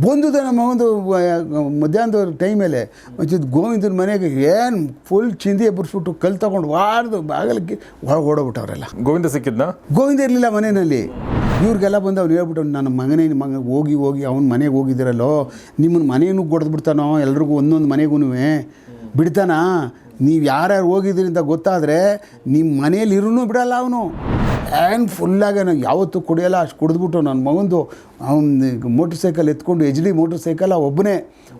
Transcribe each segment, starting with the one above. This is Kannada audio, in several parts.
ಬಂದುದ ನಮ್ಮ ಒಂದು ಮಧ್ಯಾಹ್ನದ ಟೈಮಲ್ಲಿ ಒಂಚಿದ್ದು ಗೋವಿಂದನ ಮನೆಗೆ ಏನು ಫುಲ್ ಚಿಂದಿ ಎಬ್ಬರಿಸ್ಬಿಟ್ಟು ಕಲ್ ತಗೊಂಡು ವಾರ್ದು ಬಾಗಲಕ್ಕೆ ಒಳಗೆ ಓಡೋಗ್ಬಿಟ್ಟವ್ರೆಲ್ಲ. ಗೋವಿಂದ ಸಿಕ್ಕಿದ್ನ? ಗೋವಿಂದ ಇರಲಿಲ್ಲ ಮನೆಯಲ್ಲಿ. ಇವ್ರಿಗೆಲ್ಲ ಬಂದು ಅವ್ನು ಹೇಳ್ಬಿಟ್ಟು ನನ್ನ ಮಗನೇ ಮಗ ಹೋಗಿ ಹೋಗಿ ಅವ್ನ ಮನೆಗೆ ಹೋಗಿದ್ದೀರಲ್ಲೋ ನಿಮ್ಮನ್ನ ಮನೆಯೂ ಬಿಡ್ತಾನೋ ಎಲ್ರಿಗೂ ಒಂದೊಂದು ಮನೆಗೂ ಬಿಡ್ತಾನ? ನೀವು ಯಾರ್ಯಾರು ಹೋಗಿದ್ದೀರಿ ಅಂತ ಗೊತ್ತಾದರೆ ನಿಮ್ಮ ಮನೇಲಿ ಇರೂ ಬಿಡಲ್ಲ ಅವನು. ಏನು ಫುಲ್ಲಾಗೆ ನಾನು ಯಾವತ್ತೂ ಕುಡಿಯೋಲ್ಲ ಅಷ್ಟು ಕುಡಿದ್ಬಿಟ್ಟು ನನ್ನ ಮಗಂದು ಅವ್ನು ಮೋಟ್ರ್ ಸೈಕಲ್ ಎತ್ಕೊಂಡು ಎಚ್ ಡಿ ಮೋಟ್ರ್ ಸೈಕಲ್ ಒಬ್ಬನೇ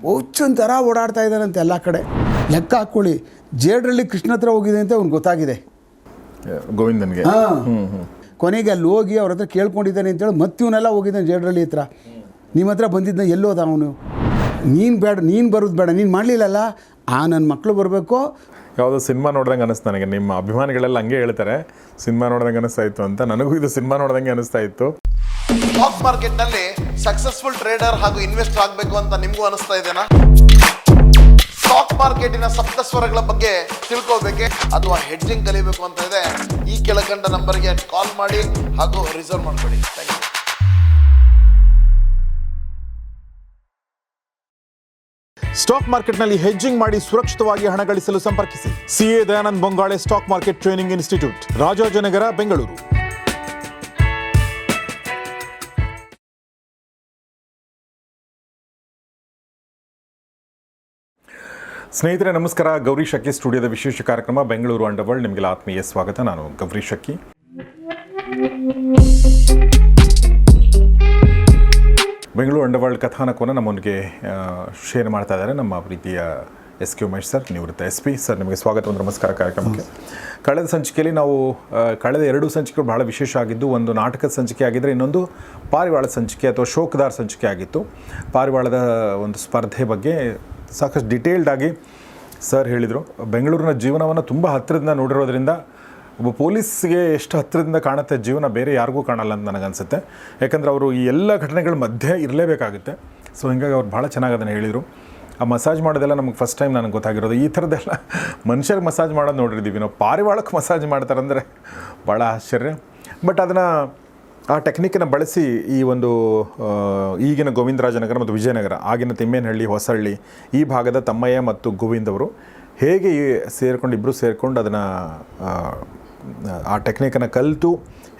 ಹುಚ್ಚೊಂದು ಥರ ಓಡಾಡ್ತಾ ಇದ್ದಾನಂತೆ ಎಲ್ಲ ಕಡೆ. ಲೆಕ್ಕ ಹಾಕ್ಕೊಳ್ಳಿ ಜೇಡ್ರಲ್ಲಿ ಕೃಷ್ಣ ಹತ್ರ ಹೋಗಿದೆ ಅಂತ ಅವ್ನಿಗೆ ಗೊತ್ತಾಗಿದೆ. ಗೋವಿಂದನಿಗೆ? ಹಾಂ. ಕೊನೆಗೆ ಅಲ್ಲಿ ಹೋಗಿ ಅವ್ರ ಹತ್ರ ಕೇಳ್ಕೊಂಡಿದ್ದಾನೆ ಅಂತೇಳಿ ಮತ್ತೆ ಇವನೆಲ್ಲ ಹೋಗಿದ್ದಾನೆ ಜೇಡ್ರಳ್ಳಿ ಹತ್ರ. ನಿಮ್ಮ ಹತ್ರ ಬಂದಿದ್ದ ಎಲ್ಲೋದ ಅವನು? ನೀನು ಬೇಡ ನೀನು ಬರೋದು ಬೇಡ ನೀನು ಮಾಡಲಿಲ್ಲಲ್ಲ? ಆ ನನ್ನ ಮಕ್ಕಳು ಬರಬೇಕು? ಯಾವುದೋ ಸಿನಿಮಾ ನೋಡ್ದಂಗೆ ಅನಿಸ್ತು ನನಗೆ. ನಿಮ್ಮ ಅಭಿಮಾನಿಗಳೆಲ್ಲ ಹಂಗೆ ಹೇಳ್ತಾರೆ, ಸಿನಿಮಾ ನೋಡ್ದಂಗೆ ಅನಿಸ್ತಾ ಇತ್ತು ಅಂತ. ನನಗೂ ಇದು ಸಿನಿಮಾ ನೋಡ್ದಂಗೆ ಅನಿಸ್ತಾ ಇತ್ತು ಸ್ಟಾಕ್ ಮಾರ್ಕೆಟ್ನಲ್ಲಿ ಸಕ್ಸಸ್ಫುಲ್ ಟ್ರೇಡರ್ ಹಾಗೂ ಇನ್ವೆಸ್ಟರ್ ಆಗಬೇಕು ಅಂತ ನಿಮಗೂ ಅನಿಸ್ತಾ ಇದೆನಾ? ಸ್ಟಾಕ್ ಮಾರ್ಕೆಟಿನ ಸಪ್ತ ಸ್ವರಗಳ ಬಗ್ಗೆ ತಿಳ್ಕೋಬೇಕೆ ಅಥವಾ ಹೆಡ್ಜಿಂಗ್ ಕಲಿಬೇಕು ಅಂತ ಇದೆ? ಈ ಕೆಳಕಂಡ ನಂಬರ್ಗೆ ಕಾಲ್ ಮಾಡಿ ಹಾಗೂ ರಿಸರ್ವ್ ಮಾಡ್ಕೊಳ್ಳಿ. ಥ್ಯಾಂಕ್ ಯು ಸ್ಟಾಕ್ ಮಾರ್ಕೆಟ್ನಲ್ಲಿ ಹೆಜ್ಜಿಂಗ್ ಮಾಡಿ ಸುರಕ್ಷಿತವಾಗಿ ಹಣ ಗಳಿಸಲು ಸಂಪರ್ಕಿಸಿ. CA Dayanand Bongale stock market training institute, Rajajinagar, Bengaluru. ಸ್ನೇಹಿತರೆ, ನಮಸ್ಕಾರ. ಗೌರಿ ಶಕ್ಕಿ ಸ್ಟುಡಿಯೋದ ವಿಶೇಷ ಕಾರ್ಯಕ್ರಮ, ಬೆಂಗಳೂರು ಅಂಡರ್ವರ್ಲ್ಡ್. ನಿಮಗೆಲ್ಲ ಆತ್ಮೀಯ ಸ್ವಾಗತ. ನಾನು ಗೌರಿ ಶಕ್ಕಿ ಬೆಂಗಳೂರು ಅಂಡರ್ವರ್ಲ್ಡ್ ಕಥಾನಕವನ್ನು ನಮ್ಮೊಂದಿಗೆ ಶೇರ್ ಮಾಡ್ತಾ ಇದ್ದಾರೆ ನಮ್ಮ ಪ್ರೀತಿಯ ಎಸ್ ಕೆ ಉಮೇಶ್ ಸರ್, ನಿವೃತ್ತ ಎಸ್ ಪಿ ಸರ್, ನಿಮಗೆ ಸ್ವಾಗತ ನಮಸ್ಕಾರ ಕಾರ್ಯಕ್ರಮಕ್ಕೆ. ಕಳೆದ ಸಂಚಿಕೆಯಲ್ಲಿ ನಾವು ಕಳೆದ ಎರಡು ಸಂಚಿಕೆಗಳು ಬಹಳ ವಿಶೇಷ ಆಗಿದ್ದು, ಒಂದು ನಾಟಕದ ಸಂಚಿಕೆ ಆಗಿದ್ದರೆ ಇನ್ನೊಂದು ಪಾರಿವಾಳ ಸಂಚಿಕೆ ಅಥವಾ ಶೋಕದಾರ್ ಸಂಚಿಕೆ ಆಗಿತ್ತು. ಪಾರಿವಾಳದ ಒಂದು ಸ್ಪರ್ಧೆ ಬಗ್ಗೆ ಸಾಕಷ್ಟು ಡಿಟೇಲ್ಡ್ ಆಗಿ ಸರ್ ಹೇಳಿದರು. ಬೆಂಗಳೂರಿನ ಜೀವನವನ್ನು ತುಂಬ ಹತ್ತಿರದಿಂದ ನೋಡಿರೋದ್ರಿಂದ ಒಬ್ಬ ಪೊಲೀಸ್ಗೆ ಎಷ್ಟು ಹತ್ತಿರದಿಂದ ಕಾಣುತ್ತೆ ಜೀವನ ಬೇರೆ ಯಾರಿಗೂ ಕಾಣಲ್ಲ ಅಂತ ನನಗನ್ಸುತ್ತೆ. ಯಾಕಂದರೆ ಅವರು ಈ ಎಲ್ಲ ಘಟನೆಗಳ ಮಧ್ಯೆ ಇರಲೇಬೇಕಾಗುತ್ತೆ. ಸೊ ಹಿಂಗಾಗಿ ಅವ್ರು ಭಾಳ ಚೆನ್ನಾಗಿ ಅದನ್ನು ಹೇಳಿದರು. ಆ ಮಸಾಜ್ ಮಾಡೋದೆಲ್ಲ ನಮಗೆ ಫಸ್ಟ್ ಟೈಮ್ ನನಗೆ ಗೊತ್ತಾಗಿರೋದು. ಈ ಥರದ್ದೆಲ್ಲ ಮನುಷ್ಯರಿಗೆ ಮಸಾಜ್ ಮಾಡೋದು ನೋಡಿರ್ತೀವಿ ನಾವು ಪಾರಿವಾಳಕ್ಕೆ ಮಸಾಜ್ ಮಾಡ್ತಾರಂದರೆ ಭಾಳ ಆಶ್ಚರ್ಯ. ಬಟ್ ಅದನ್ನು ಆ ಟೆಕ್ನಿಕನ್ನು ಬಳಸಿ ಈ ಒಂದು ಈಗಿನ ಗೋವಿಂದರಾಜನಗರ ಮತ್ತು ವಿಜಯನಗರ, ಆಗಿನ ತಿಮ್ಮೇನಹಳ್ಳಿ, ಹೊಸಹಳ್ಳಿ ಈ ಭಾಗದ ತಮ್ಮಯ್ಯ ಮತ್ತು ಗೋವಿಂದ್ ಅವರು ಹೇಗೆ ಸೇರ್ಕೊಂಡು ಇಬ್ಬರು ಸೇರ್ಕೊಂಡು ಅದನ್ನು ಆ ಟೆಕ್ನಿಕನ್ನು ಕಲಿತು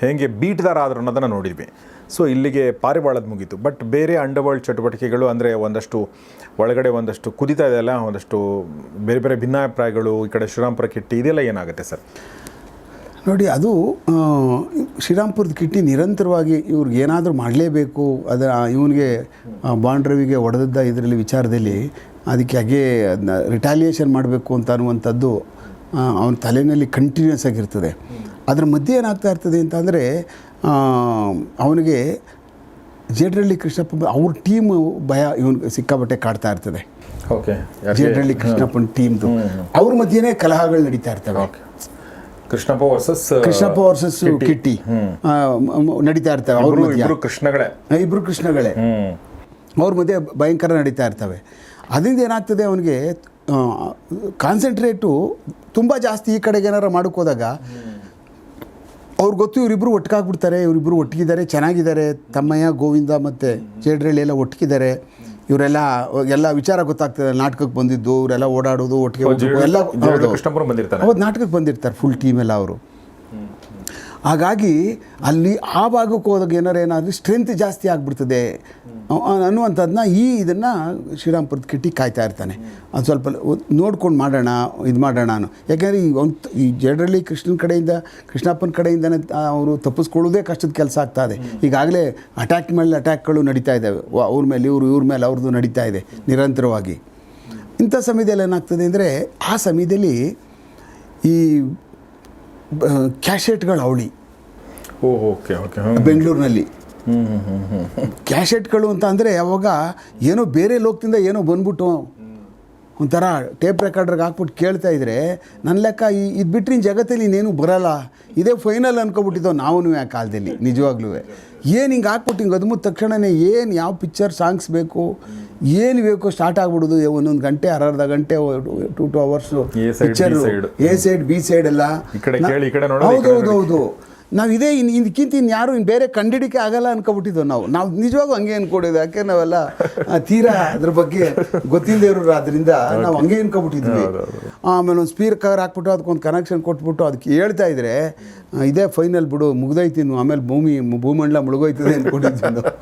ಹೇಗೆ ಬೀಟ್ದಾರ ಆದ್ರು ಅನ್ನೋದನ್ನು ನೋಡಿದ್ವಿ. ಸೊ ಇಲ್ಲಿಗೆ ಪಾರಿವಾಳದ ಮುಗೀತು. ಬಟ್ ಬೇರೆ ಅಂಡರ್ವರ್ಲ್ಡ್ ಚಟುವಟಿಕೆಗಳು ಅಂದರೆ ಒಂದಷ್ಟು ಒಳಗಡೆ ಒಂದಷ್ಟು ಕುದಿತಾ ಇದೆಯಲ್ಲ ಒಂದಷ್ಟು ಬೇರೆ ಬೇರೆ ಭಿನ್ನಾಭಿಪ್ರಾಯಗಳು, ಈ ಕಡೆ ಶ್ರೀರಾಮ್ಪುರ ಕಿಟ್ಟಿ ಇದೆಲ್ಲ ಏನಾಗುತ್ತೆ ಸರ್? ನೋಡಿ, ಅದು ಶ್ರೀರಾಮ್ಪುರದ ಕಿಟ್ಟಿ ನಿರಂತರವಾಗಿ ಇವ್ರಿಗೆ ಏನಾದರೂ ಮಾಡಲೇಬೇಕು ಅದರ ಇವನಿಗೆ ಬಾಂಡ್ ರವಿಗೆ ಹೊಡೆದದ್ದ ಇದರಲ್ಲಿ ವಿಚಾರದಲ್ಲಿ, ಅದಕ್ಕೆ ಹಾಗೆ ರಿಟಾಲಿಯೇಷನ್ ಮಾಡಬೇಕು ಅಂತ ಅನ್ನುವಂಥದ್ದು ಅವನ ತಲೆಯಲ್ಲಿ ಕಂಟಿನ್ಯೂಸ್ ಆಗಿರ್ತದೆ. ಅದರ ಮಧ್ಯೆ ಏನಾಗ್ತಾ ಇರ್ತದೆ ಅಂತಂದರೆ ಅವನಿಗೆ ಜೇಡ್ರಳ್ಳಿ ಕೃಷ್ಣಪ್ಪ ಅವ್ರ ಟೀಮ್ ಭಯ ಇವನು ಸಿಕ್ಕಾಪಟ್ಟೆ ಕಾಡ್ತಾ ಇರ್ತದೆ. ಓಕೆ ಜೇಡ್ರಳ್ಳಿ ಕೃಷ್ಣಪ್ಪನ ಟೀಮ್ದು ಅವ್ರ ಮಧ್ಯೆನೇ ಕಲಹಗಳು ನಡೀತಾ ಇರ್ತವೆ. Krishnappa versus Krishnappa versus Kitty. ನಡೀತಾ ಇರ್ತವೆ ಅವ್ರ ಇಬ್ರು ಕೃಷ್ಣಗಳೇ. ಇಬ್ರು ಕೃಷ್ಣಗಳೇ. ಅವ್ರ ಮಧ್ಯೆ ಭಯಂಕರ ನಡೀತಾ ಇರ್ತವೆ. ಅದರಿಂದ ಏನಾಗ್ತದೆ ಅವನಿಗೆ ಕಾನ್ಸಂಟ್ರೇಟು ತುಂಬ ಜಾಸ್ತಿ ಈ ಕಡೆಗೆ ಏನಾರು ಮಾಡೋಕ್ಕೋದಾಗ ಅವ್ರಿಗೆ ಗೊತ್ತು ಇವರಿಬ್ಬರು ಒಟ್ಟಿಗಾಗ್ಬಿಡ್ತಾರೆ ಇವರಿಬ್ಬರು ಒಟ್ಟಿಗಿದ್ದಾರೆ ಚೆನ್ನಾಗಿದ್ದಾರೆ. ತಮ್ಮಯ್ಯ ಗೋವಿಂದ ಮತ್ತು ಜೇಡ್ರಳ್ಳಿ ಎಲ್ಲ ಒಟ್ಟಿಗಿದ್ದಾರೆ. ಇವರೆಲ್ಲ ಎಲ್ಲ ವಿಚಾರ ಗೊತ್ತಾಗ್ತದೆ. ನಾಟಕಕ್ಕೆ ಬಂದಿದ್ದು ಇವರೆಲ್ಲ ಓಡಾಡೋದು ಒಟ್ಟಿಗೆ ಎಲ್ಲ ಹೌದು. ನಾಟಕಕ್ಕೆ ಬಂದಿರ್ತಾರೆ ಫುಲ್ ಟೀಮ್ ಎಲ್ಲ ಅವರು. ಹಾಗಾಗಿ ಅಲ್ಲಿ ಆ ಭಾಗಕ್ಕೆ ಹೋದಾಗ ಏನಾರು ಏನಾದರೂ ಸ್ಟ್ರೆಂತ್ ಜಾಸ್ತಿ ಆಗಿಬಿಡ್ತದೆ. ಅನ್ನುವಂಥದ್ದನ್ನ ಈ ಇದನ್ನು ಶ್ರೀರಾಮ್ಪುರದ ಕಿಟ್ಟಿ ಕಾಯ್ತಾ ಇರ್ತಾನೆ. ಅದು ಸ್ವಲ್ಪ ನೋಡ್ಕೊಂಡು ಮಾಡೋಣ ಇದು ಮಾಡೋಣ ಅನ್ನೋ. ಯಾಕೆಂದರೆ ಈ ಒಂದು ಈ ಜನರಲಿ ಕೃಷ್ಣನ ಕಡೆಯಿಂದ ಕೃಷ್ಣಪ್ಪನ ಕಡೆಯಿಂದನೇ ಅವರು ತಪ್ಪಿಸ್ಕೊಳ್ಳೋದೇ ಕಷ್ಟದ ಕೆಲಸ ಆಗ್ತಾ ಇದೆ. ಈಗಾಗಲೇ ಅಟ್ಯಾಕ್ ಮೇಲೆ ಅಟ್ಯಾಕ್ಗಳು ನಡೀತಾ ಇದ್ದಾವೆ ಅವ್ರ ಮೇಲೆ ಇವರು ಇವ್ರ ಮೇಲೆ ಅವ್ರದ್ದು ನಡೀತಾ ಇದೆ ನಿರಂತರವಾಗಿ. ಇಂಥ ಸಮಯದಲ್ಲಿ ಏನಾಗ್ತದೆ ಅಂದರೆ ಆ ಸಮಯದಲ್ಲಿ ಈ ಕ್ಯಾಶೆಟ್ಗಳ ಅವಳಿ. ಓ ಓಕೆ ಓಕೆ ಬೆಂಗಳೂರಿನಲ್ಲಿ. ಕ್ಯಾಶೆಟ್ಗಳು ಅಂತ ಅಂದರೆ ಯಾವಾಗ ಏನೋ ಬೇರೆ ಲೋಕದಿಂದ ಏನೋ ಬಂದ್ಬಿಟ್ಟು ಒಂಥರ ಟೇಪ್ ರೆಕಾರ್ಡ್ರಿಗೆ ಹಾಕ್ಬಿಟ್ಟು ಕೇಳ್ತಾ ಇದ್ರೆ ನನ್ನ ಲೆಕ್ಕ ಈ ಇದು ಬಿಟ್ಟರೆ ಜಗತ್ತಲ್ಲಿ ಇನ್ನೇನು ಬರಲ್ಲ. ಇದೇ ಫೈನಲ್ ಅನ್ಕೊಬಿಟ್ಟಿದ್ದೋ ನಾವು ಆ ಕಾಲದಲ್ಲಿ ನಿಜವಾಗ್ಲೂ ಏನು ಹಿಂಗೆ ಹಾಕ್ಬಿಟ್ಟು ಹಿಂಗೆ ಅದ್ಮುದ ತಕ್ಷಣವೇ ಏನು ಯಾವ ಪಿಕ್ಚರ್ ಸಾಂಗ್ಸ್ ಬೇಕು ಏನು ಬೇಕು ಸ್ಟಾರ್ಟ್ ಆಗ್ಬಿಡೋದು. ಒಂದೊಂದು ಗಂಟೆ ಅರ್ಧ ಗಂಟೆ two two hours picture A side B side ಎಲ್ಲ. ಹೌದು ಹೌದು ಹೌದು. ನಾವು ಇದೇ ಇನ್ನು ಇದಕ್ಕಿಂತ ಇನ್ನು ಯಾರು ಇನ್ನು ಬೇರೆ ಕಂಡಿಡಿಕೆ ಆಗಲ್ಲ ಅನ್ಕೊಬಿಟ್ಟಿದ್ದೆವು ನಾವು. ನಾವು ನಿಜವಾಗೂ ಹಂಗೆ ಅನ್ಕೊಂಡಿದ್ವಿ. ಯಾಕೆ ನಾವೆಲ್ಲ ತೀರಾ ಅದ್ರ ಬಗ್ಗೆ ಗೊತ್ತಿಲ್ಲದೇ ಇರೋರು ಆದ್ರಿಂದ ನಾವು ಹಂಗೆ ಅನ್ಕೊಬಿಟ್ಟಿದ್ವಿ. ಆಮೇಲೆ ಒಂದು ಸ್ಪೀಕರ್ ಹಾಕ್ಬಿಟ್ಟು ಅದಕ್ಕೊಂದು ಕನೆಕ್ಷನ್ ಕೊಟ್ಬಿಟ್ಟು ಅದಕ್ಕೆ ಹೇಳ್ತಾ ಇದ್ರೆ ಇದೇ ಫೈನಲ್ ಬಿಡು ಮುಗ್ದೈತಿ ಆಮೇಲೆ ಭೂಮಿ ಭೂಮಂಡಲ ಮುಳುಗೋಯ್ತದೆ ಅನ್ಕೊಂಡಿದ್ವಿ ನಾವು.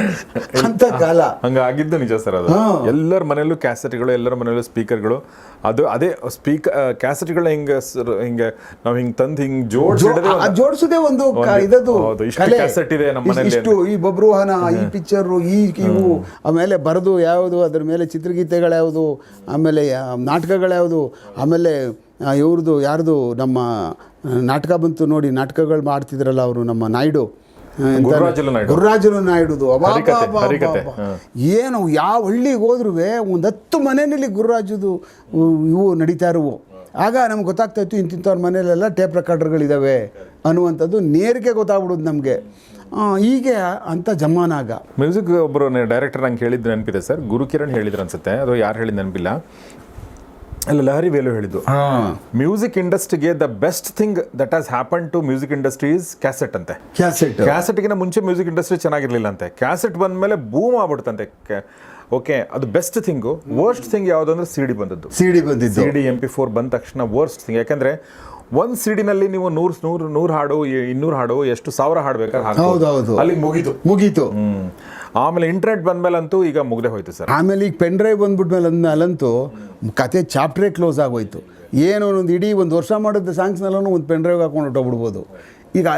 ಅಂತ ಕಾಲ ಹಂಗ ಆಗಿದ್ದು ನಿಜ ಸರ್ ಅದು. ಎಲ್ಲರ ಮನೆಯಲ್ಲೂ ಕ್ಯಾಸೆಟ್ಗಳು ಎಲ್ಲರ ಮನೆಯಲ್ಲೂ ಸ್ಪೀಕರ್ಗಳು. ಅದು ಅದೇ ಸ್ಪೀಕರ್ ಕ್ಯಾಸೆಟ್ಗಳ ಹಿಂಗ ಹಿಂಗ ಹಿಂಗೆ ನಾವು ಹಿಂಗ್ ತಂದು ಹಿಂಗ್ ಜೋಡಿಸಿ ಜೋಡಿಸೋದೇ ಒಂದು ಇದದು ಕಲೆ. ಇದೆ ನಮ್ಮ ಮನೆಯಲ್ಲಿ ಇಷ್ಟು ಈ ಬಬ್ರುವಾಹನ ಈ ಪಿಕ್ಚರು ಈ ಇವು ಆಮೇಲೆ ಬರೆದು ಯಾವುದು ಅದ್ರ ಮೇಲೆ ಚಿತ್ರಗೀತೆಗಳ್ಯಾವುದು ಆಮೇಲೆ ನಾಟಕಗಳು ನಾಟಕಗಳ್ಯಾವುದು ಆಮೇಲೆ ಇವ್ರದ್ದು ಯಾರ್ದು ನಮ್ಮ ನಾಟಕ ಬಂತು ನೋಡಿ ನಾಟಕಗಳು ಮಾಡ್ತಿದ್ರಲ್ಲ ಅವರು ನಮ್ಮ ನಾಯ್ಡು. ಗುರುರಾಜುಲು ನಾಯ್ಡು. ಗುರುರಾಜುಲು ನಾಯ್ಡುದು. ಏನು ಯಾವ ಹಳ್ಳಿಗೆ ಹೋದ್ರೂ ಒಂದು ಹತ್ತು ಮನೆಯಲ್ಲಿ ಗುರುರಾಜುದು ಇವು ನಡೀತಾ ಇರುವು ಆಗ ನಮ್ಗೆ ಗೊತ್ತಾಗ್ತಾ ಇತ್ತು ಇಂತಿಂಥವ್ರ ಮನೆಯಲ್ಲೆಲ್ಲ ಟೇಪ್ ರೆಕಾರ್ಡರ್ಗಳಿದ್ದಾವೆ ಅನ್ನುವಂಥದ್ದು ನೇರಿಗೆ ಗೊತ್ತಾಗ್ಬಿಡುದು ನಮಗೆ. ಹೀಗೆ ಅಂತ ಜಮಾನಾಗ. ಮ್ಯೂಸಿಕ್ ಒಬ್ಬರು ಡೈರೆಕ್ಟರ್ ನಂಗೆ ಹೇಳಿದ್ದು ನೆನಪಿದೆ ಸರ್. ಗುರುಕಿರಣ್ ಹೇಳಿದ್ರು ಅನ್ಸುತ್ತೆ. ಅದು ಯಾರು ಹೇಳಿದ ನೆನಪಿಲ್ಲ. ಅಲ್ಲ ಲಹರಿ ವೇಲು ಹೇಳಿದ್ದು. ಮ್ಯೂಸಿಕ್ ಇಂಡಸ್ಟ್ರಿಗೆ the best thing that has happen to music industry is cassette ಅಂತೆ. ಕ್ಯಾಸೆಟ್ ಕ್ಯಾಸೆಟ್ಗಿನ ಮುಂಚೆ ಮ್ಯೂಸಿಕ್ ಇಂಡಸ್ಟ್ರಿ ಚೆನ್ನಾಗಿರ್ಲಿಲ್ಲ ಅಂತೆ. ಕ್ಯಾಸೆಟ್ ಬಂದ ಮೇಲೆ ಬೂಮ್ ಆಗ್ಬಿಡ್ತಂತೆ ಓಕೆ ಅದು ಬೆಸ್ಟ್ ಥಿಂಗು ವರ್ಸ್ಟ್ ಥಿಂಗ್ ಯಾವುದು ಅಂದ್ರೆ ಸಿ ಡಿ ಬಂದದ್ದು. ಸಿಡಿ ಬಂದಿದ್ದು. ಸಿಡಿ ಎಂ ಪಿ ಫೋರ್ ಬಂದ ತಕ್ಷಣ ವರ್ಸ್ಟ್ ಥಿಂಗ್ ಯಾಕಂದ್ರೆ ಒಂದ್ ಸಿಡಿನಲ್ಲಿ ನೀವು ನೂರು ನೂರು ನೂರು ಹಾಡು ಇನ್ನೂರು ಹಾಡು ಎಷ್ಟು ಸಾವಿರ ಹಾಡ್ಬೇಕಾದ್ರೆ ಅಲ್ಲಿ. ಅಲ್ಲಿಗೆ ಮುಗೀತು. ಮುಗೀತು. ಹ್ಮ್. ಆಮೇಲೆ ಇಂಟರ್ನೆಟ್ ಬಂದ್ಮೇಲಂತೂ ಈಗ ಮುಗ್ದೆ ಹೋಯ್ತು ಸರ್. ಆಮೇಲೆ ಈಗ ಪೆನ್ ಡ್ರೈವ್ ಬಂದ್ಬಿಟ್ಮೇಲೆ ಅಂದ್ಮೇಲಂತೂ ಕತೆ ಚಾಪ್ಟ್ರೇ ಕ್ಲೋಸ್ ಆಗೋಯ್ತು. ಏನು ಒಂದು ಇಡೀ ಒಂದು ವರ್ಷ ಮಾಡಿದ ಸಾಂಗ್ಸ್ನೆಲ್ಲೂ ಒಂದು ಪೆನ್ ಡ್ರೈವ್ ಹಾಕೊಂಡು ಹೊಟ್ಟೋಗ್ಬಿಡ್ಬೋದು ಈಗ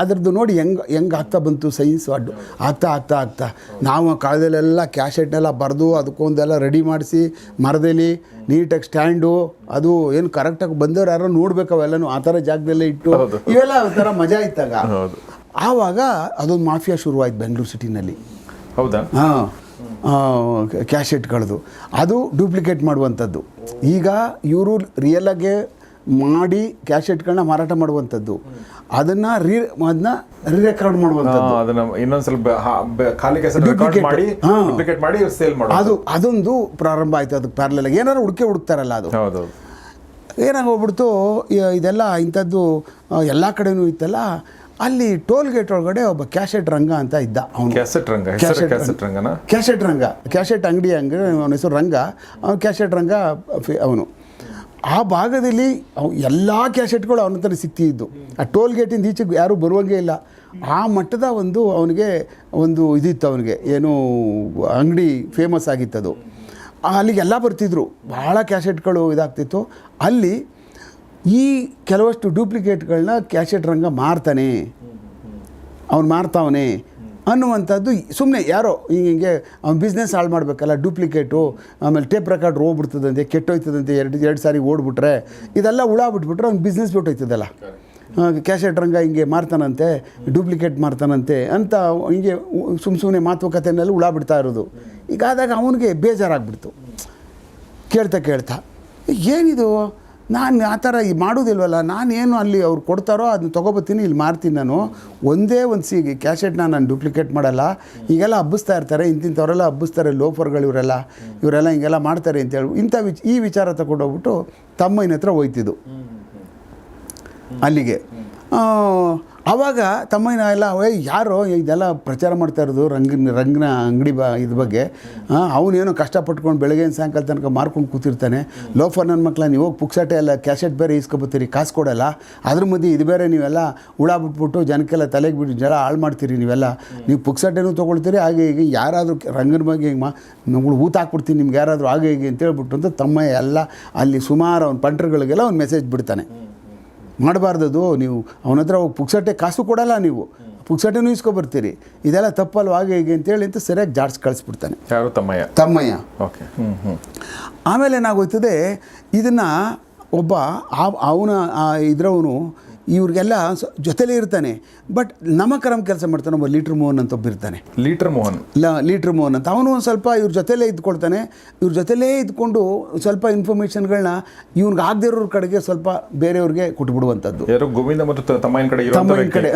ಅದರದ್ದು ನೋಡಿ ಹೆಂಗೆ ಹೆಂಗೆ ಆಗ್ತಾ ಬಂತು ಸೈನ್ಸ್ ಅಡ್ಡು ಆಗ್ತಾ ಆಗ್ತಾ ಆಗ್ತಾ. ನಾವು ಆ ಕಾಲದಲ್ಲೆಲ್ಲ ಕ್ಯಾಶೆಟ್ನೆಲ್ಲ ಬರೆದು ಅದಕ್ಕೊಂದೆಲ್ಲ ರೆಡಿ ಮಾಡಿಸಿ ಮರದಲ್ಲಿ ನೀಟಾಗಿ ಸ್ಟ್ಯಾಂಡು ಅದು ಏನು ಕರೆಕ್ಟಾಗಿ ಬಂದವ್ರು ಯಾರೋ ನೋಡ್ಬೇಕು ಅವೆಲ್ಲನೂ ಆ ಥರ ಜಾಗದಲ್ಲೇ ಇಟ್ಟು ಇವೆಲ್ಲ ಒಂಥರ ಮಜಾ ಇತ್ತಾಗ. ಆವಾಗ ಅದೊಂದು ಮಾಫಿಯಾ ಶುರುವಾಯ್ತು ಬೆಂಗಳೂರು ಸಿಟಿನಲ್ಲಿ ಹೌದಾ? ಹಾಂ. ಕ್ಯಾಶೆಟ್ಗಳದು ಅದು ಡೂಪ್ಲಿಕೇಟ್ ಮಾಡುವಂಥದ್ದು. ಈಗ ಇವರು ರಿಯಲಾಗೆ ಮಾಡಿ ಕ್ಯಾಶೆಟ್ಗಳನ್ನ ಮಾರಾಟ ಮಾಡುವಂಥದ್ದು. ಅದನ್ನ ರೀ ಅದನ್ನ ರೀರೆಕಾರ್ಡ್ ಮಾಡುವಂಥದ್ದು. ಅದನ್ನ ಇನ್ನೊಂದು ಸ್ವಲ್ಪ ಖಾಲಿ ರೆಕಾರ್ಡ್ ಮಾಡಿ ಹಾ. ಡೂಪ್ಲಿಕೇಟ್ ಮಾಡಿ ಸೇಲ್ ಮಾಡೋದು ಅದು ಅದೊಂದು ಪ್ರಾರಂಭ ಆಯ್ತು. ಅದಕ್ಕೆ ಪ್ಯಾರಲ ಏನಾದ್ರು ಹುಡುಕೆ ಹುಡುಕ್ತಾರಲ್ಲ ಅದು. ಹೌದು ಏನಾಗೋಗ್ಬಿಡ್ತು ಇದೆಲ್ಲ ಇಂಥದ್ದು ಎಲ್ಲ ಕಡೆನೂ ಇತ್ತಲ್ಲ ಅಲ್ಲಿ ಟೋಲ್ ಗೇಟ್ ಒಳಗಡೆ ಒಬ್ಬ ಕ್ಯಾಶೆಟ್ ರಂಗ ಅಂತ ಇದ್ದ ಅವನು. ಕ್ಯಾಸೆಟ್ ರಂಗ? ಕ್ಯಾಸೆಟ್ ರಂಗನ? ಕ್ಯಾಶೆಟ್ ರಂಗ. ಕ್ಯಾಶೆಟ್ ಅಂಗಡಿ ಅಂಗ ಅವನ ಹೆಸರು ರಂಗ. ಅವನು ಕ್ಯಾಶೆಟ್ ರಂಗ ಅವನು. ಆ ಭಾಗದಲ್ಲಿ ಅವ್ ಎಲ್ಲ ಕ್ಯಾಸೆಟ್ಗಳು ಅವನ ಹತ್ರ ಸಿಕ್ತಿದ್ದು ಆ ಟೋಲ್ ಗೇಟಿಂದ ಈಚೆಗೆ ಯಾರೂ ಬರುವಂಗೆ ಇಲ್ಲ. ಆ ಮಟ್ಟದ ಒಂದು ಅವನಿಗೆ ಒಂದು ಇದಿತ್ತು ಅವನಿಗೆ. ಏನು ಅಂಗಡಿ ಫೇಮಸ್ ಆಗಿತ್ತದು. ಅಲ್ಲಿಗೆಲ್ಲ ಬರ್ತಿದ್ರು. ಭಾಳ ಕ್ಯಾಸೆಟ್ಗಳು ಇದಾಗ್ತಿತ್ತು. ಅಲ್ಲಿ ಈ ಕೆಲವಷ್ಟು ಡೂಪ್ಲಿಕೇಟ್ಗಳನ್ನ ಕ್ಯಾಶೆಟ್ ರಂಗ ಮಾರ್ತಾನೆ. ಅವ್ನು ಮಾರ್ತಾವನೆ. ಅನ್ನುವಂಥದ್ದು ಸುಮ್ಮನೆ ಯಾರೋ ಹಿಂಗೆ ಹಿಂಗೆ ಅವ್ನು ಬಿಸ್ನೆಸ್ ಹಾಳು ಮಾಡಬೇಕಲ್ಲ ಡೂಪ್ಲಿಕೇಟು, ಆಮೇಲೆ ಟೇಪ್ ರೆಕಾರ್ಡ್ ಹೋಗ್ಬಿಡ್ತದಂತೆ, ಕೆಟ್ಟೋಯ್ತದಂತೆ ಎರಡು ಎರಡು ಸಾರಿ ಓಡ್ಬಿಟ್ರೆ ಇದೆಲ್ಲ ಹುಳ ಬಿಟ್ಬಿಟ್ರೆ ಅವ್ನು ಬಿಸ್ನೆಸ್ ಬಿಟ್ಟೋಯ್ತದಲ್ಲ. ಕ್ಯಾಶೆಟ್ ರಂಗ ಹಿಂಗೆ ಮಾರ್ತಾನಂತೆ, ಡೂಪ್ಲಿಕೇಟ್ ಮಾರ್ತಾನಂತೆ ಅಂತ ಹಿಂಗೆ ಸುಮ್ಮ ಸುಮ್ಮನೆ ಮಾತುಕತೆನಲ್ಲಿ ಹುಳ ಬಿಡ್ತಾ ಇರೋದು. ಈಗ ಆದಾಗ ಅವನಿಗೆ ಬೇಜಾರಾಗ್ಬಿಡ್ತು. ಕೇಳ್ತಾ ಕೇಳ್ತಾ, ಏನಿದು? ನಾನು ಆ ಥರ ಈ ಮಾಡೋದಿಲ್ವಲ್ಲ ನಾನೇನು ಅಲ್ಲಿ ಅವ್ರು ಕೊಡ್ತಾರೋ ಅದನ್ನ ತೊಗೊಬತ್ತೀನಿ ಇಲ್ಲಿ ಮಾರ್ತೀನಿ ನಾನು. ಒಂದೇ ಒಂದು ಸಿ ಕ್ಯಾಶೆಟ್ನ ನಾನು ಡೂಪ್ಲಿಕೇಟ್ ಮಾಡಲ್ಲ. ಈಗೆಲ್ಲ ಹಬ್ಬಿಸ್ತಾ ಇರ್ತಾರೆ ಇಂತಿಂಥವರೆಲ್ಲ ಹಬ್ಬಿಸ್ತಾರೆ ಲೋಫರ್ಗಳು ಇವರೆಲ್ಲ. ಇವರೆಲ್ಲ ಹಿಂಗೆಲ್ಲ ಮಾಡ್ತಾರೆ ಅಂತೇಳಿ ಇಂಥ ವಿಚ್ ಈ ವಿಚಾರ ತಗೊಂಡೋಗ್ಬಿಟ್ಟು ತಮ್ಮನ ಹತ್ರ ಹೋಯ್ತಿದ್ದು. ಅಲ್ಲಿಗೆ. ಆವಾಗ ತಮ್ಮಯ್ಯನ ಎಲ್ಲ ಯಾರೋ ಇದೆಲ್ಲ ಪ್ರಚಾರ ಮಾಡ್ತಾ ಇರೋದು? ರಂಗಿನ ರಂಗಿನ ಅಂಗಡಿ ಬ ಇದ್ರ ಬಗ್ಗೆ? ಅವನೇನೋ ಕಷ್ಟಪಟ್ಕೊಂಡು ಬೆಳಗ್ಗೆ ಸಾಯಂಕಾಲ ತನಕ ಮಾರ್ಕೊಂಡು ಕೂತಿರ್ತಾನೆ. ಲೋಫರ್ ನನ್ನ ಮಕ್ಳ ನೀವು ಹೋಗಿ ಪುಕ್ಸಟೆ ಎಲ್ಲ ಕ್ಯಾಸೆಟ್ ಬೇರೆ ಇಸ್ಕೊಬತ್ತೀರಿ ಕಾಸು ಕೊಡಲ್ಲ. ಅದ್ರ ಮಧ್ಯೆ ಇದು ಬೇರೆ ನೀವೆಲ್ಲ ಹುಳ ಬಿಟ್ಬಿಟ್ಟು ಜನಕ್ಕೆಲ್ಲ ತಲೆಗೆ ಬಿಟ್ಟು ಜಲ ಹಾಳು ಮಾಡ್ತೀರಿ ನೀವೆಲ್ಲ. ನೀವು ಪುಕ್ಸಟೆನೂ ತೊಗೊಳ್ತೀರಿ, ಹಾಗೆ ಹೀಗೆ ಯಾರಾದರೂ ರಂಗನ ಬಗ್ಗೆ ಹಿಂಗೆ ಮಾ ನಾವು ಊತ ಹಾಕ್ಬಿಡ್ತೀನಿ, ನಿಮ್ಗೆ ಯಾರಾದರೂ ಹಾಗೆ ಹೀಗೆ ಅಂತೇಳ್ಬಿಟ್ಟು ಅಂತ ತಮ್ಮ ಎಲ್ಲ ಅಲ್ಲಿ ಸುಮಾರು ಅವ್ನ ಪಂಟ್ರುಗಳಿಗೆಲ್ಲ ಒಂದು ಮೆಸೇಜ್ ಬಿಡ್ತಾನೆ. ಮಾಡಬಾರ್ದದು. ನೀವು ಅವನ ಹತ್ರ ಹೋಗಿ ಪುಕ್ಸಟ್ಟೆ ಕಾಸು ಕೊಡಲ್ಲ ನೀವು. ಪುಕ್ಸಟ್ಟೆನೂ ಇಸ್ಕೊಬರ್ತೀರಿ. ಇದೆಲ್ಲ ತಪ್ಪಲ್ವ ಹಾಗೆ ಹೀಗೆ ಅಂತೇಳಿ ಅಂತ ಸರಿಯಾಗಿ ಜಾಡ್ಸ್ ಕಳಿಸ್ಬಿಡ್ತಾನೆ. ಯಾರು? ತಮ್ಮಯ್ಯ? ತಮ್ಮಯ್ಯ. ಓಕೆ. ಆಮೇಲೆ ಏನಾಗೋಯ್ತದೆ ಇದನ್ನು ಒಬ್ಬ ಅವನ ಇದ್ರವನು ಇವ್ರಿಗೆಲ್ಲ ಜೊತೆಲೇ ಇರ್ತಾನೆ. ಬಟ್ ನಮಕರಂ ಕೆಲಸ ಮಾಡ್ತಾನೆ ಒಬ್ಬ ಲೀಟ್ರ್ ಮೋಹನ್ ಅಂತ ಒಬ್ಬ ಇರ್ತಾನೆ. ಲೀಟರ್ ಮೋಹನ್. ಲ ಲೀಟ್ರ್ ಮೋಹನ್ ಅಂತ. ಅವನು ಒಂದು ಸ್ವಲ್ಪ ಇವ್ರ ಜೊತೆಲೇ ಇದ್ಕೊಳ್ತಾನೆ. ಇವ್ರ ಜೊತೆಲೇ ಇದ್ಕೊಂಡು ಸ್ವಲ್ಪ ಇನ್ಫಾರ್ಮೇಷನ್ಗಳನ್ನ ಇವ್ನಿಗೆ ಆಗದೇ ಇರೋರ ಕಡೆಗೆ ಸ್ವಲ್ಪ ಬೇರೆಯವ್ರಿಗೆ ಕೊಟ್ಬಿಡುವಂಥದ್ದು. ಯಾರು ಗೋವಿಂದ ಮತ್ತು ತಮ್ಮ ಕಡೆ ತಮ್ಮನ ಕಡೆ.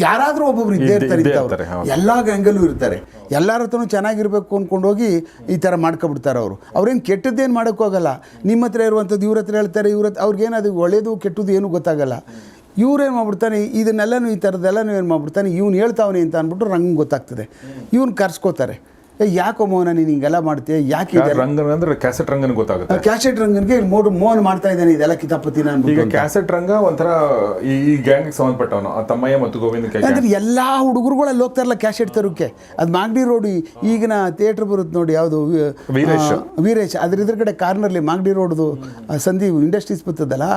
ಯಾರಾದರೂ ಒಬ್ಬೊಬ್ರು ಇದ್ದೇ. ಇರ್ತಾರೆ, ಎಲ್ಲ ಗ್ಯಾಂಗಲ್ಲೂ ಇರ್ತಾರೆ. ಎಲ್ಲರ ಹತ್ರನೂ ಚೆನ್ನಾಗಿರಬೇಕು ಅಂದ್ಕೊಂಡು ಹೋಗಿ ಈ ಥರ ಮಾಡ್ಕೊಬಿಡ್ತಾರೆ ಅವರು. ಅವ್ರೇನು ಕೆಟ್ಟದ್ದೇನು ಮಾಡೋಕ್ಕೋಗಲ್ಲ ನಿಮ್ಮ ಹತ್ರ ಇರುವಂಥದ್ದು ಇವ್ರ ಹತ್ರ ಹೇಳ್ತಾರೆ, ಇವ್ರ ಹತ್ರ ಅವ್ರಿಗೇನು ಅದು ಒಳ್ಳೇದು ಕೆಟ್ಟದ್ದು ಏನೂ ಗೊತ್ತಾಗಲ್ಲ. ಇವ್ರೇನು ಮಾಡ್ಬಿಡ್ತಾನೆ, ಇದನ್ನೆಲ್ಲನೂ ಈ ಥರದ್ದೆಲ್ಲನೂ ಏನು ಮಾಡ್ಬಿಡ್ತಾನೆ, ಇವ್ನು ಹೇಳ್ತಾವನೆ ಅಂತ ಅಂದ್ಬಿಟ್ಟು ನಂಗೆ ಗೊತ್ತಾಗ್ತದೆ. ಇವ್ನು ಕರ್ಸ್ಕೋತಾರೆ. ಯಾಕೋ ಮೋಹನ ನೀನು ಹಿಂಗೆಲ್ಲ ಮಾಡ್ತೀಯ? ಯಾಕೆ ರಂಗನ್ ಅಂದ್ರೆ ಕ್ಯಾಸೆಟ್ ರಂಗನ್ ಗೊತ್ತಾಗುತ್ತೆ. ಕ್ಯಾಸೆಟ್ ರಂಗನ್ಗೆ ಮೋಡ್ ಮೋಹನ್ ಮಾಡ್ತಾ ಇದ್ದಾನೆ ಇದೆಲ್ಲ ಕಿತಾಪತಿನ ಈಗ ಕ್ಯಾಸೆಟ್ ರಂಗ ಒಂಥರ ಈ ಗ್ಯಾಂಗ್ ಸಂಬಂಧಪಟ್ಟವನು ಆ ತಮ್ಮಯ್ಯ ಮತ್ತು ಗೋವಿಂದ ಅಂದ್ರೆ ಎಲ್ಲ ಹುಡುಗರುಗಳಲ್ಲಿ ಹೋಗ್ತಾರಲ್ಲ ಕ್ಯಾಸೆಟ್ ತರೋಕೆ ಅದು ಮಾಗಡಿ ರೋಡ್ ಈಗಿನ ಥಿಯೇಟರ್ ಬರುತ್ತೆ ನೋಡಿ ಯಾವುದು ವೀರೇಶ್. ವೀರೇಶ್. ಅದ್ರ ಇದ್ರ ಕಡೆ ಕಾರ್ನರ್ಲಿ ಮಾಗಡಿ ರೋಡ್ದು ಸಂಧಿ ಇಂಡಸ್ಟ್ರೀಸ್ ಬರ್ತದಲ್ಲ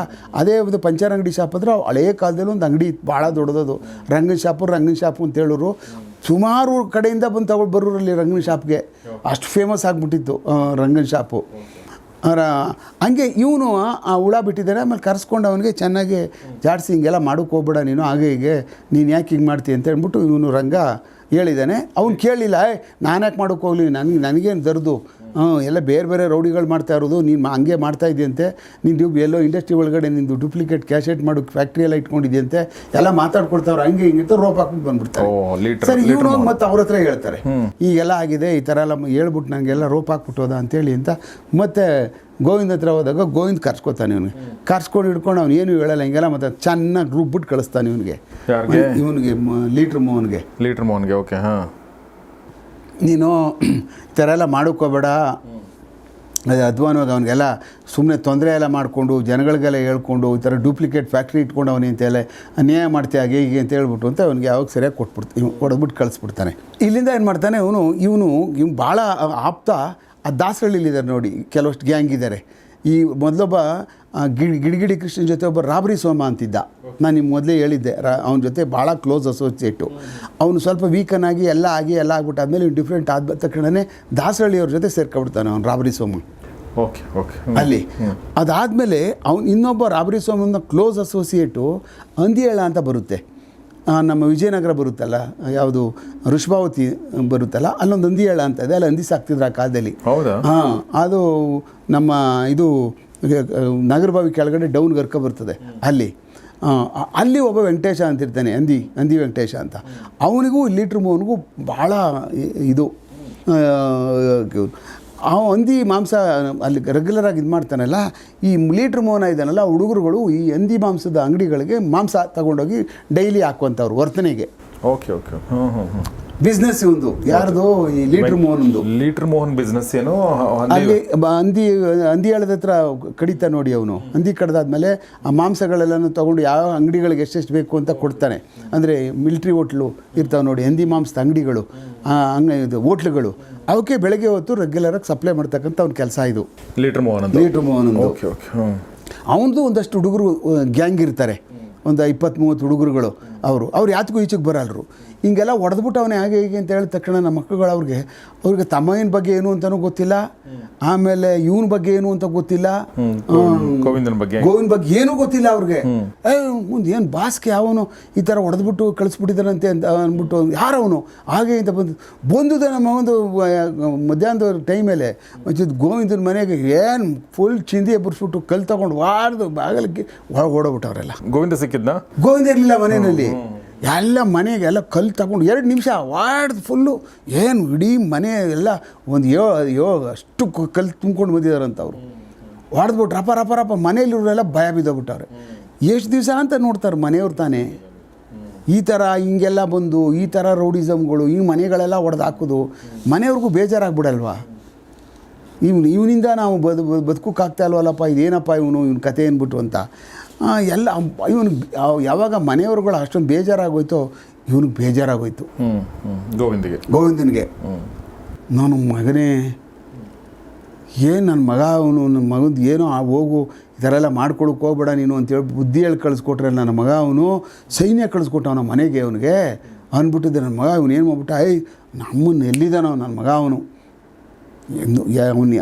ಅದೇ ಒಂದು ಪಂಚರ್ ಅಂಗಡಿ ಶಾಪ್ ಅಂದ್ರೆ ಹಳೆಯ ಕಾಲದಲ್ಲಿ ಒಂದು ಅಂಗಡಿ ಭಾಳ ದೊಡ್ಡದದು. ರಂಗನ್ ಶಾಪು ರಂಗನ್ ಶಾಪು ಅಂತ ಹೇಳೋರು. ಸುಮಾರು ಕಡೆಯಿಂದ ಬಂದು ತಗೊಂಡು ಬರೋರಲ್ಲಿ ರಂಗನ ಶಾಪ್ಗೆ ಅಷ್ಟು ಫೇಮಸ್ ಆಗಿಬಿಟ್ಟಿತ್ತು ರಂಗನ ಶಾಪು. ಹಂಗೆ ಇವನು ಆ ಹುಳ ಬಿಟ್ಟಿದ್ದಾರೆ ಆಮೇಲೆ ಕರೆಸ್ಕೊಂಡು ಅವನಿಗೆ ಚೆನ್ನಾಗಿ ಜಾಡಿಸಿ ಹಿಂಗೆಲ್ಲ ಮಾಡೋಕೆ ಹೋಗ್ಬೇಡ ನೀನು ಹಾಗೆ ಹೀಗೆ ನೀನು ಯಾಕೆ ಹಿಂಗೆ ಮಾಡ್ತೀಯ ಅಂತ ಹೇಳ್ಬಿಟ್ಟು ಇವನು ರಂಗ ಹೇಳಿದ್ದಾನೆ. ಅವ್ನು ಕೇಳಲಿಲ್ಲ ಏ ನಾನು ಯಾಕೆ ಮಾಡೋಕೆ ಹೋಗ್ಲಿ? ನನಗೆ ನನಗೇನು ದರ್ದು? ಹಾಂ ಎಲ್ಲ ಬೇರೆ ಬೇರೆ ರೌಡಿಗಳು ಮಾಡ್ತಾ ಇರೋದು ನೀನು ಹಂಗೆ ಮಾಡ್ತಾ ಇದೆಯಂತೆ. ನಿಂದು ಎಲ್ಲೋ ಇಂಡಸ್ಟ್ರಿ ಒಳಗಡೆ ನಿಂದು ಡೂಪ್ಲಿಕೇಟ್ ಕ್ಯಾಶೆಟ್ ಮಾಡೋ ಫ್ಯಾಕ್ಟ್ರಿ ಎಲ್ಲ ಇಟ್ಕೊಂಡಿದ್ಯಂತೆ. ಎಲ್ಲ ಮಾತಾಡ್ಕೊಳ್ತಾವ್ರು ಹಂಗೆ ಹಿಂಗೆ ಅಂತ ರೋಪ್ ಹಾಕ್ಬಿಟ್ಟು ಬಂದ್ಬಿಡ್ತಾರೆ. ಓ, ಲೀಟ್ರ್- ಸರಿ ಮೋಹನ್. ಮತ್ತೆ ಅವ್ರ ಹತ್ರ ಹೇಳ್ತಾರೆ. ಈಗೆಲ್ಲ ಆಗಿದೆ ಈ ಥರ ಎಲ್ಲ ಹೇಳ್ಬಿಟ್ಟು ನನಗೆಲ್ಲ ರೋಪ್ ಹಾಕ್ಬಿಟ್ಟೋದ ಅಂತೇಳಿ ಅಂತ. ಮತ್ತೆ ಗೋವಿಂದ ಹತ್ರ ಹೋದಾಗ ಗೋವಿಂದ ಕರ್ಸ್ಕೊತಾನೆ ಇವನಿಗೆ. ಕರ್ಸ್ಕೊಂಡು ಹಿಡ್ಕೊಂಡು ಅವ್ನು ಏನು ಹೇಳಲ್ಲ ಹಿಂಗೆಲ್ಲ ಮತ್ತೆ ಚೆನ್ನಾಗಿ ರುಬ್ಬಿಟ್ಟು ಕಳಿಸ್ತಾನೆ ಇವನಿಗೆ? ಇವನಿಗೆ ಲೀಟ್ರ್ ಮೋಹನ್ಗೆ. ಲೀಟ್ರ್ ಮೋಹನ್ಗೆ ಓಕೆ ಹಾ. ನೀನು ಈ ಥರ ಎಲ್ಲ ಮಾಡೋಕ್ಕೋಬೇಡ ಅದೇ ಅಧ್ವಾನವಾಗಿ ಅವನಿಗೆಲ್ಲ ಸುಮ್ಮನೆ ತೊಂದರೆ ಎಲ್ಲ ಮಾಡಿಕೊಂಡು, ಜನಗಳಿಗೆಲ್ಲ ಹೇಳ್ಕೊಂಡು, ಈ ಥರ ಡೂಪ್ಲಿಕೇಟ್ ಫ್ಯಾಕ್ಟ್ರಿ ಇಟ್ಕೊಂಡು ಅವನಿ ಅಂತೆಲ್ಲ ಅನ್ಯಾಯ ಮಾಡ್ತೀಯ, ಹಾಗೆ ಹೀಗೆ ಅಂತ ಹೇಳ್ಬಿಟ್ಟು ಅಂತ ಅವನಿಗೆ ಯಾವಾಗ ಸರಿಯಾಗಿ ಕೊಟ್ಬಿಡ್ತು, ಇವ್ ಹೊಡೆದ್ಬಿಟ್ಟು ಕಳಿಸ್ಬಿಡ್ತಾನೆ. ಇಲ್ಲಿಂದ ಏನು ಮಾಡ್ತಾನೆ ಇವನು ಇವನು, ಇವ್ನು ಭಾಳ ಆಪ್ತ, ಆ ದಾಸರಳ್ಳಿಲಿದ್ದಾರೆ ನೋಡಿ, ಕೆಲವಷ್ಟು ಗ್ಯಾಂಗ್ ಇದ್ದಾರೆ ಈ ಮೊದಲೊಬ್ಬ ಗಿಡ್ ಗಿಡಿಗಿಡಿ ಕೃಷ್ಣನ್ ಜೊತೆ ಒಬ್ಬ ರಾಬರಿ ಸೋಮ ಅಂತಿದ್ದ. ನಾನು ನಿಮ್ಗೆ ಮೊದಲೇ ಹೇಳಿದ್ದೆ ರಾ ಅವನ ಜೊತೆ ಭಾಳ ಕ್ಲೋಸ್ ಅಸೋಸಿಯೇಟು ಅವನು ಸ್ವಲ್ಪ ವೀಕನ್ ಆಗಿ ಎಲ್ಲ ಆಗಿ ಎಲ್ಲ ಆಗ್ಬಿಟ್ಟು ಆದಮೇಲೆ ಇವ್ನು ಡಿಫ್ರೆಂಟ್ ಆದ ತಕ್ಷಣವೇ ದಾಸರಳ್ಳಿಯವ್ರ ಜೊತೆ ಸೇರ್ಕೊಬಿಡ್ತಾನೆ ಅವ್ನು ರಾಬರಿ ಸೋಮ. ಓಕೆ ಓಕೆ ಅಲ್ಲಿ. ಅದಾದಮೇಲೆ ಅವ್ನು ಇನ್ನೊಬ್ಬ ರಾಬರಿ ಸೋಮನ ಕ್ಲೋಸ್ ಅಸೋಸಿಯೇಟು ಅಂದಿಯಳ ಅಂತ ಬರುತ್ತೆ. ನಮ್ಮ ವಿಜಯನಗರ ಬರುತ್ತಲ್ಲ ಯಾವುದು ಋಷಭಾವತಿ ಬರುತ್ತಲ್ಲ ಅಲ್ಲೊಂದು ಅಂದಿಯೇಳ ಅಂತ ಇದೆ ಅಲ್ಲಿ ಹಂದಿ ಸಾಕ್ತಿದ್ರು ಆ ಕಾಲದಲ್ಲಿ. ಹೌದಾ? ಹಾಂ ಅದು ನಮ್ಮ ಇದು ನಗರಭಾವಿ ಕೆಳಗಡೆ ಡೌನ್ ಗರ್ಕ ಬರ್ತದೆ ಅಲ್ಲಿ. ಅಲ್ಲಿ ಒಬ್ಬ ವೆಂಕಟೇಶ ಅಂತಿರ್ತಾನೆ ಅಂದಿ ಅಂದಿ ವೆಂಕಟೇಶ ಅಂತ. ಅವನಿಗೂ ಲೀಟ್ರ್ ಮೋಹನ್ಗೂ ಭಾಳ ಇದು. ಆ ಹಂದಿ ಮಾಂಸ ಅಲ್ಲಿ ರೆಗ್ಯುಲರ್ ಆಗಿ ಇದು ಮಾಡ್ತಾನಲ್ಲ, ಈ ಲೀಟ್ರ್ ಮೋನ ಇದ್ದಾನಲ್ಲ ಹುಡುಗರುಗಳು ಈ ಹಂದಿ ಮಾಂಸದ ಅಂಗಡಿಗಳಿಗೆ ಮಾಂಸ ತಗೊಂಡೋಗಿ ಡೈಲಿ ಹಾಕುವಂಥವ್ರು ವರ್ತನೆಗೆ. ಓಕೆ ಓಕೆ ಬಿಸ್ನೆಸ್ ಒಂದು ಯಾರ್ದು? ಈ ಲೀಟ್ರ್ ಮೋಹನ್ದು. ಲೀಟರ್ ಮೋಹನ್ ಬಿಸ್ನೆಸ್ ಏನು? ಅಲ್ಲಿ ಹಂದಿ ಹಂದಿ ಹಳದ ಹತ್ರ ಕಡಿತಾ ನೋಡಿ ಅವನು. ಹಂದಿ ಕಡ್ದಾದ್ಮೇಲೆ ಆ ಮಾಂಸಗಳೆಲ್ಲನೂ ತೊಗೊಂಡು ಯಾವ ಅಂಗಡಿಗಳಿಗೆ ಎಷ್ಟೆಷ್ಟು ಬೇಕು ಅಂತ ಕೊಡ್ತಾನೆ. ಅಂದರೆ ಮಿಲ್ಟ್ರಿ ಹೋಟ್ಲು ಇರ್ತಾವೆ ನೋಡಿ ಹಂದಿ ಮಾಂಸದ ಅಂಗಡಿಗಳು ಅಂಗ ಇದು ಹೋಟ್ಲುಗಳು. ಅವಕ್ಕೆ ಬೆಳಗ್ಗೆ ಹೊತ್ತು ರೆಗ್ಯುಲರಾಗಿ ಸಪ್ಲೈ ಮಾಡ್ತಕ್ಕಂಥ ಅವ್ನ ಕೆಲಸ ಇದು. Litre Mohan litre Mohan okay okay ಅವನದು ಒಂದಷ್ಟು ಹುಡುಗರು ಗ್ಯಾಂಗ್ ಇರ್ತಾರೆ. ಒಂದು ಇಪ್ಪತ್ತ್ ಮೂವತ್ತು ಹುಡುಗರುಗಳು ಅವರು. ಅವ್ರು ಯಾತಕ್ಕೂ ಈಚೆಗೆ ಬರಲ್ರು. ಹಿಂಗೆಲ್ಲ ಹೊಡೆದ್ಬಿಟ್ಟು ಅವನೇ ಹಾಗೆ ಹೇಗೆ ಅಂತ ಹೇಳಿದ ತಕ್ಷಣ ನಮ್ಮ ಮಕ್ಕಳುಗಳು ಅವ್ರಿಗೆ ಅವ್ರಿಗೆ ತಮ್ಮಯ್ಯನ ಬಗ್ಗೆ ಏನು ಅಂತಲೂ ಗೊತ್ತಿಲ್ಲ. ಆಮೇಲೆ ಇವನ ಬಗ್ಗೆ ಏನು ಅಂತ ಗೊತ್ತಿಲ್ಲ. ಗೋವಿಂದನ ಬಗ್ಗೆ. ಗೋವಿಂದ ಬಗ್ಗೆ ಏನೂ ಗೊತ್ತಿಲ್ಲ ಅವ್ರಿಗೆ. ಏ ಮುಂದೆ ಏನು ಬಾಸ್ಗೆ ಅವನು ಈ ಥರ ಹೊಡೆದ್ಬಿಟ್ಟು ಕಳಿಸ್ಬಿಟ್ಟಿದ್ದಾನಂತೆ ಅಂತ ಅಂದ್ಬಿಟ್ಟು ಯಾರವನು? ಹಾಗೆ ಅಂತ ಬಂದು ಬಂದುದ ನಮ್ಮ ಒಂದು ಮಧ್ಯಾಹ್ನದ ಟೈಮಲ್ಲಿ ಮತ್ತು ಗೋವಿಂದನ ಮನೆಗೆ ಏನು ಫುಲ್ ಚಿಂದಿ ಎಬ್ಬರಿಸ್ಬಿಟ್ಟು ಕಲ್ ತಗೊಂಡು ವಾಡ್ದು ಬಾಗಲಿಕ್ಕೆ ಒಳಗೆ ಓಡೋಗ್ಬಿಟ್ಟವ್ರೆಲ್ಲ. ಗೋವಿಂದ ಸಿಕ್ಕಿದ್ನ? ಗೋವಿಂದ ಇರಲಿಲ್ಲ ಮನೆಯಲ್ಲಿ. ಎಲ್ಲ ಮನೆಗೆ ಎಲ್ಲ ಕಲ್ಲು ತಗೊಂಡು ಎರಡು ನಿಮಿಷ ವಾಡ್ದು ಫುಲ್ಲು ಏನು ಇಡೀ ಮನೆ ಎಲ್ಲ ಒಂದು ಯೋ ಯೋ ಅಷ್ಟು ಕಲ್ಲು ತುಂಬ್ಕೊಂಡು ಬಂದಿದ್ದಾರಂತ ಅವರು. ಹೊಡೆದ್ಬಿಟ್ಟು ರಪ ರಪ ರಪ ಮನೇಲಿರೋರೆಲ್ಲ ಭಯ ಬಿದ್ದೋಗ್ಬಿಟ್ಟವ್ರೆ. ಎಷ್ಟು ದಿವಸ ಅಂತ ನೋಡ್ತಾರೆ ಮನೆಯವ್ರು ತಾನೇ. ಈ ಥರ ಹಿಂಗೆಲ್ಲ ಬಂದು, ಈ ಥರ ರೌಡಿಸಮ್ಗಳು, ಈ ಮನೆಗಳೆಲ್ಲ ಹೊಡೆದು ಹಾಕೋದು, ಮನೆಯವ್ರಿಗೂ ಬೇಜಾರಾಗ್ಬಿಡಲ್ವಾ? ಇವ್ನು, ಇವನಿಂದ ನಾವು ಬದು ಬದುಕೋಕ್ಕಾಗ್ತಾ ಇಲ್ವಲ್ಲಪ್ಪ, ಇದೇನಪ್ಪ ಇವನು, ಇವ್ನ ಕತೆ ಏನ್ಬಿಟ್ಟು ಅಂತ. ಎಲ್ಲ ಇವನು ಯಾವಾಗ ಮನೆಯವ್ರುಗಳು ಅಷ್ಟೊಂದು ಬೇಜಾರಾಗೋಯ್ತೋ ಇವನಿಗೆ ಬೇಜಾರಾಗೋಯ್ತು. ಗೋವಿಂದಿಗೆ. ಗೋವಿಂದನಿಗೆ. ನಾನು ಮಗನೇ ಏನು ನನ್ನ ಮಗ ಅವನು ನನ್ನ ಮಗಂದು ಏನೋ ಆ ಹೋಗು ಈ ಥರ ಎಲ್ಲ ಮಾಡ್ಕೊಳಕ್ಕೆ ಹೋಗ್ಬೇಡ ನೀನು ಅಂತೇಳಿ ಬುದ್ಧಿ ಹೇಳಿ ಕಳಿಸ್ಕೊಟ್ರೆ ನನ್ನ ಮಗ ಅವನು ಸೈನ್ಯ ಕಳಿಸ್ಕೊಟ್ಟವನ ಮನೆಗೆ ಅವನಿಗೆ. ಅಂದ್ಬಿಟ್ಟಿದ್ದೆ ನನ್ನ ಮಗ ಇವನು ಏನು ಮಾಡ್ಬಿಟ್ಟ ಐ ನಮ್ಮನ್ನು ಎಲ್ಲಿದ್ದಾನ ನನ್ನ ಮಗ ಅವನು. ಎಂದು ಅವನು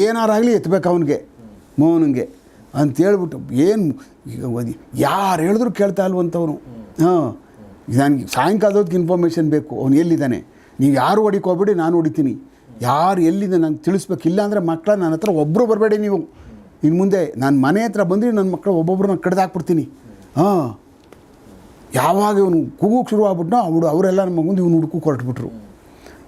ಏನಾರಾಗಲಿ ಎತ್ತಬೇಕು ಅವನಿಗೆ ಮೋಹನಿಗೆ. ಅಂತೇಳ್ಬಿಟ್ಟು ಏನು ಈಗ ಯಾರು ಹೇಳಿದ್ರು ಕೇಳ್ತಾ ಇಲ್ವಂಥವ್ರು ಹಾಂ. ನನಗೆ ಸಾಯಂಕಾಲದೊತ್ತಿಗೆ ಇನ್ಫಾರ್ಮೇಷನ್ ಬೇಕು. ಅವನು ಎಲ್ಲಿದ್ದಾನೆ? ನೀವು ಯಾರು ಹೊಡಿಕೆ ಹೋಗ್ಬೇಡಿ, ನಾನು ಹೊಡಿತೀನಿ. ಯಾರು ಎಲ್ಲಿದೆ ನಂಗೆ ತಿಳಿಸ್ಬೇಕು. ಇಲ್ಲ ಅಂದರೆ ಮಕ್ಕಳ ನನ್ನ ಹತ್ರ ಒಬ್ಬರು ಬರಬೇಡಿ ನೀವು. ಇನ್ನು ಮುಂದೆ ನಾನು ಮನೆ ಹತ್ರ ಬಂದರೆ ನನ್ನ ಮಕ್ಕಳು ಒಬ್ಬೊಬ್ಬರನ್ನ ನಾನು ಹಾಕ್ಬಿಡ್ತೀನಿ ಹಾಂ. ಯಾವಾಗ ಇವನು ಕೂಗೋಕ್ಕೆ ಶುರು ಆಗ್ಬಿಟ್ಟು ಅವಳು ಅವರೆಲ್ಲ ನಮ್ಮ ಮುಂದೆ ಇವನು ಹುಡುಕು ಹೊರಟ್ಬಿಟ್ರು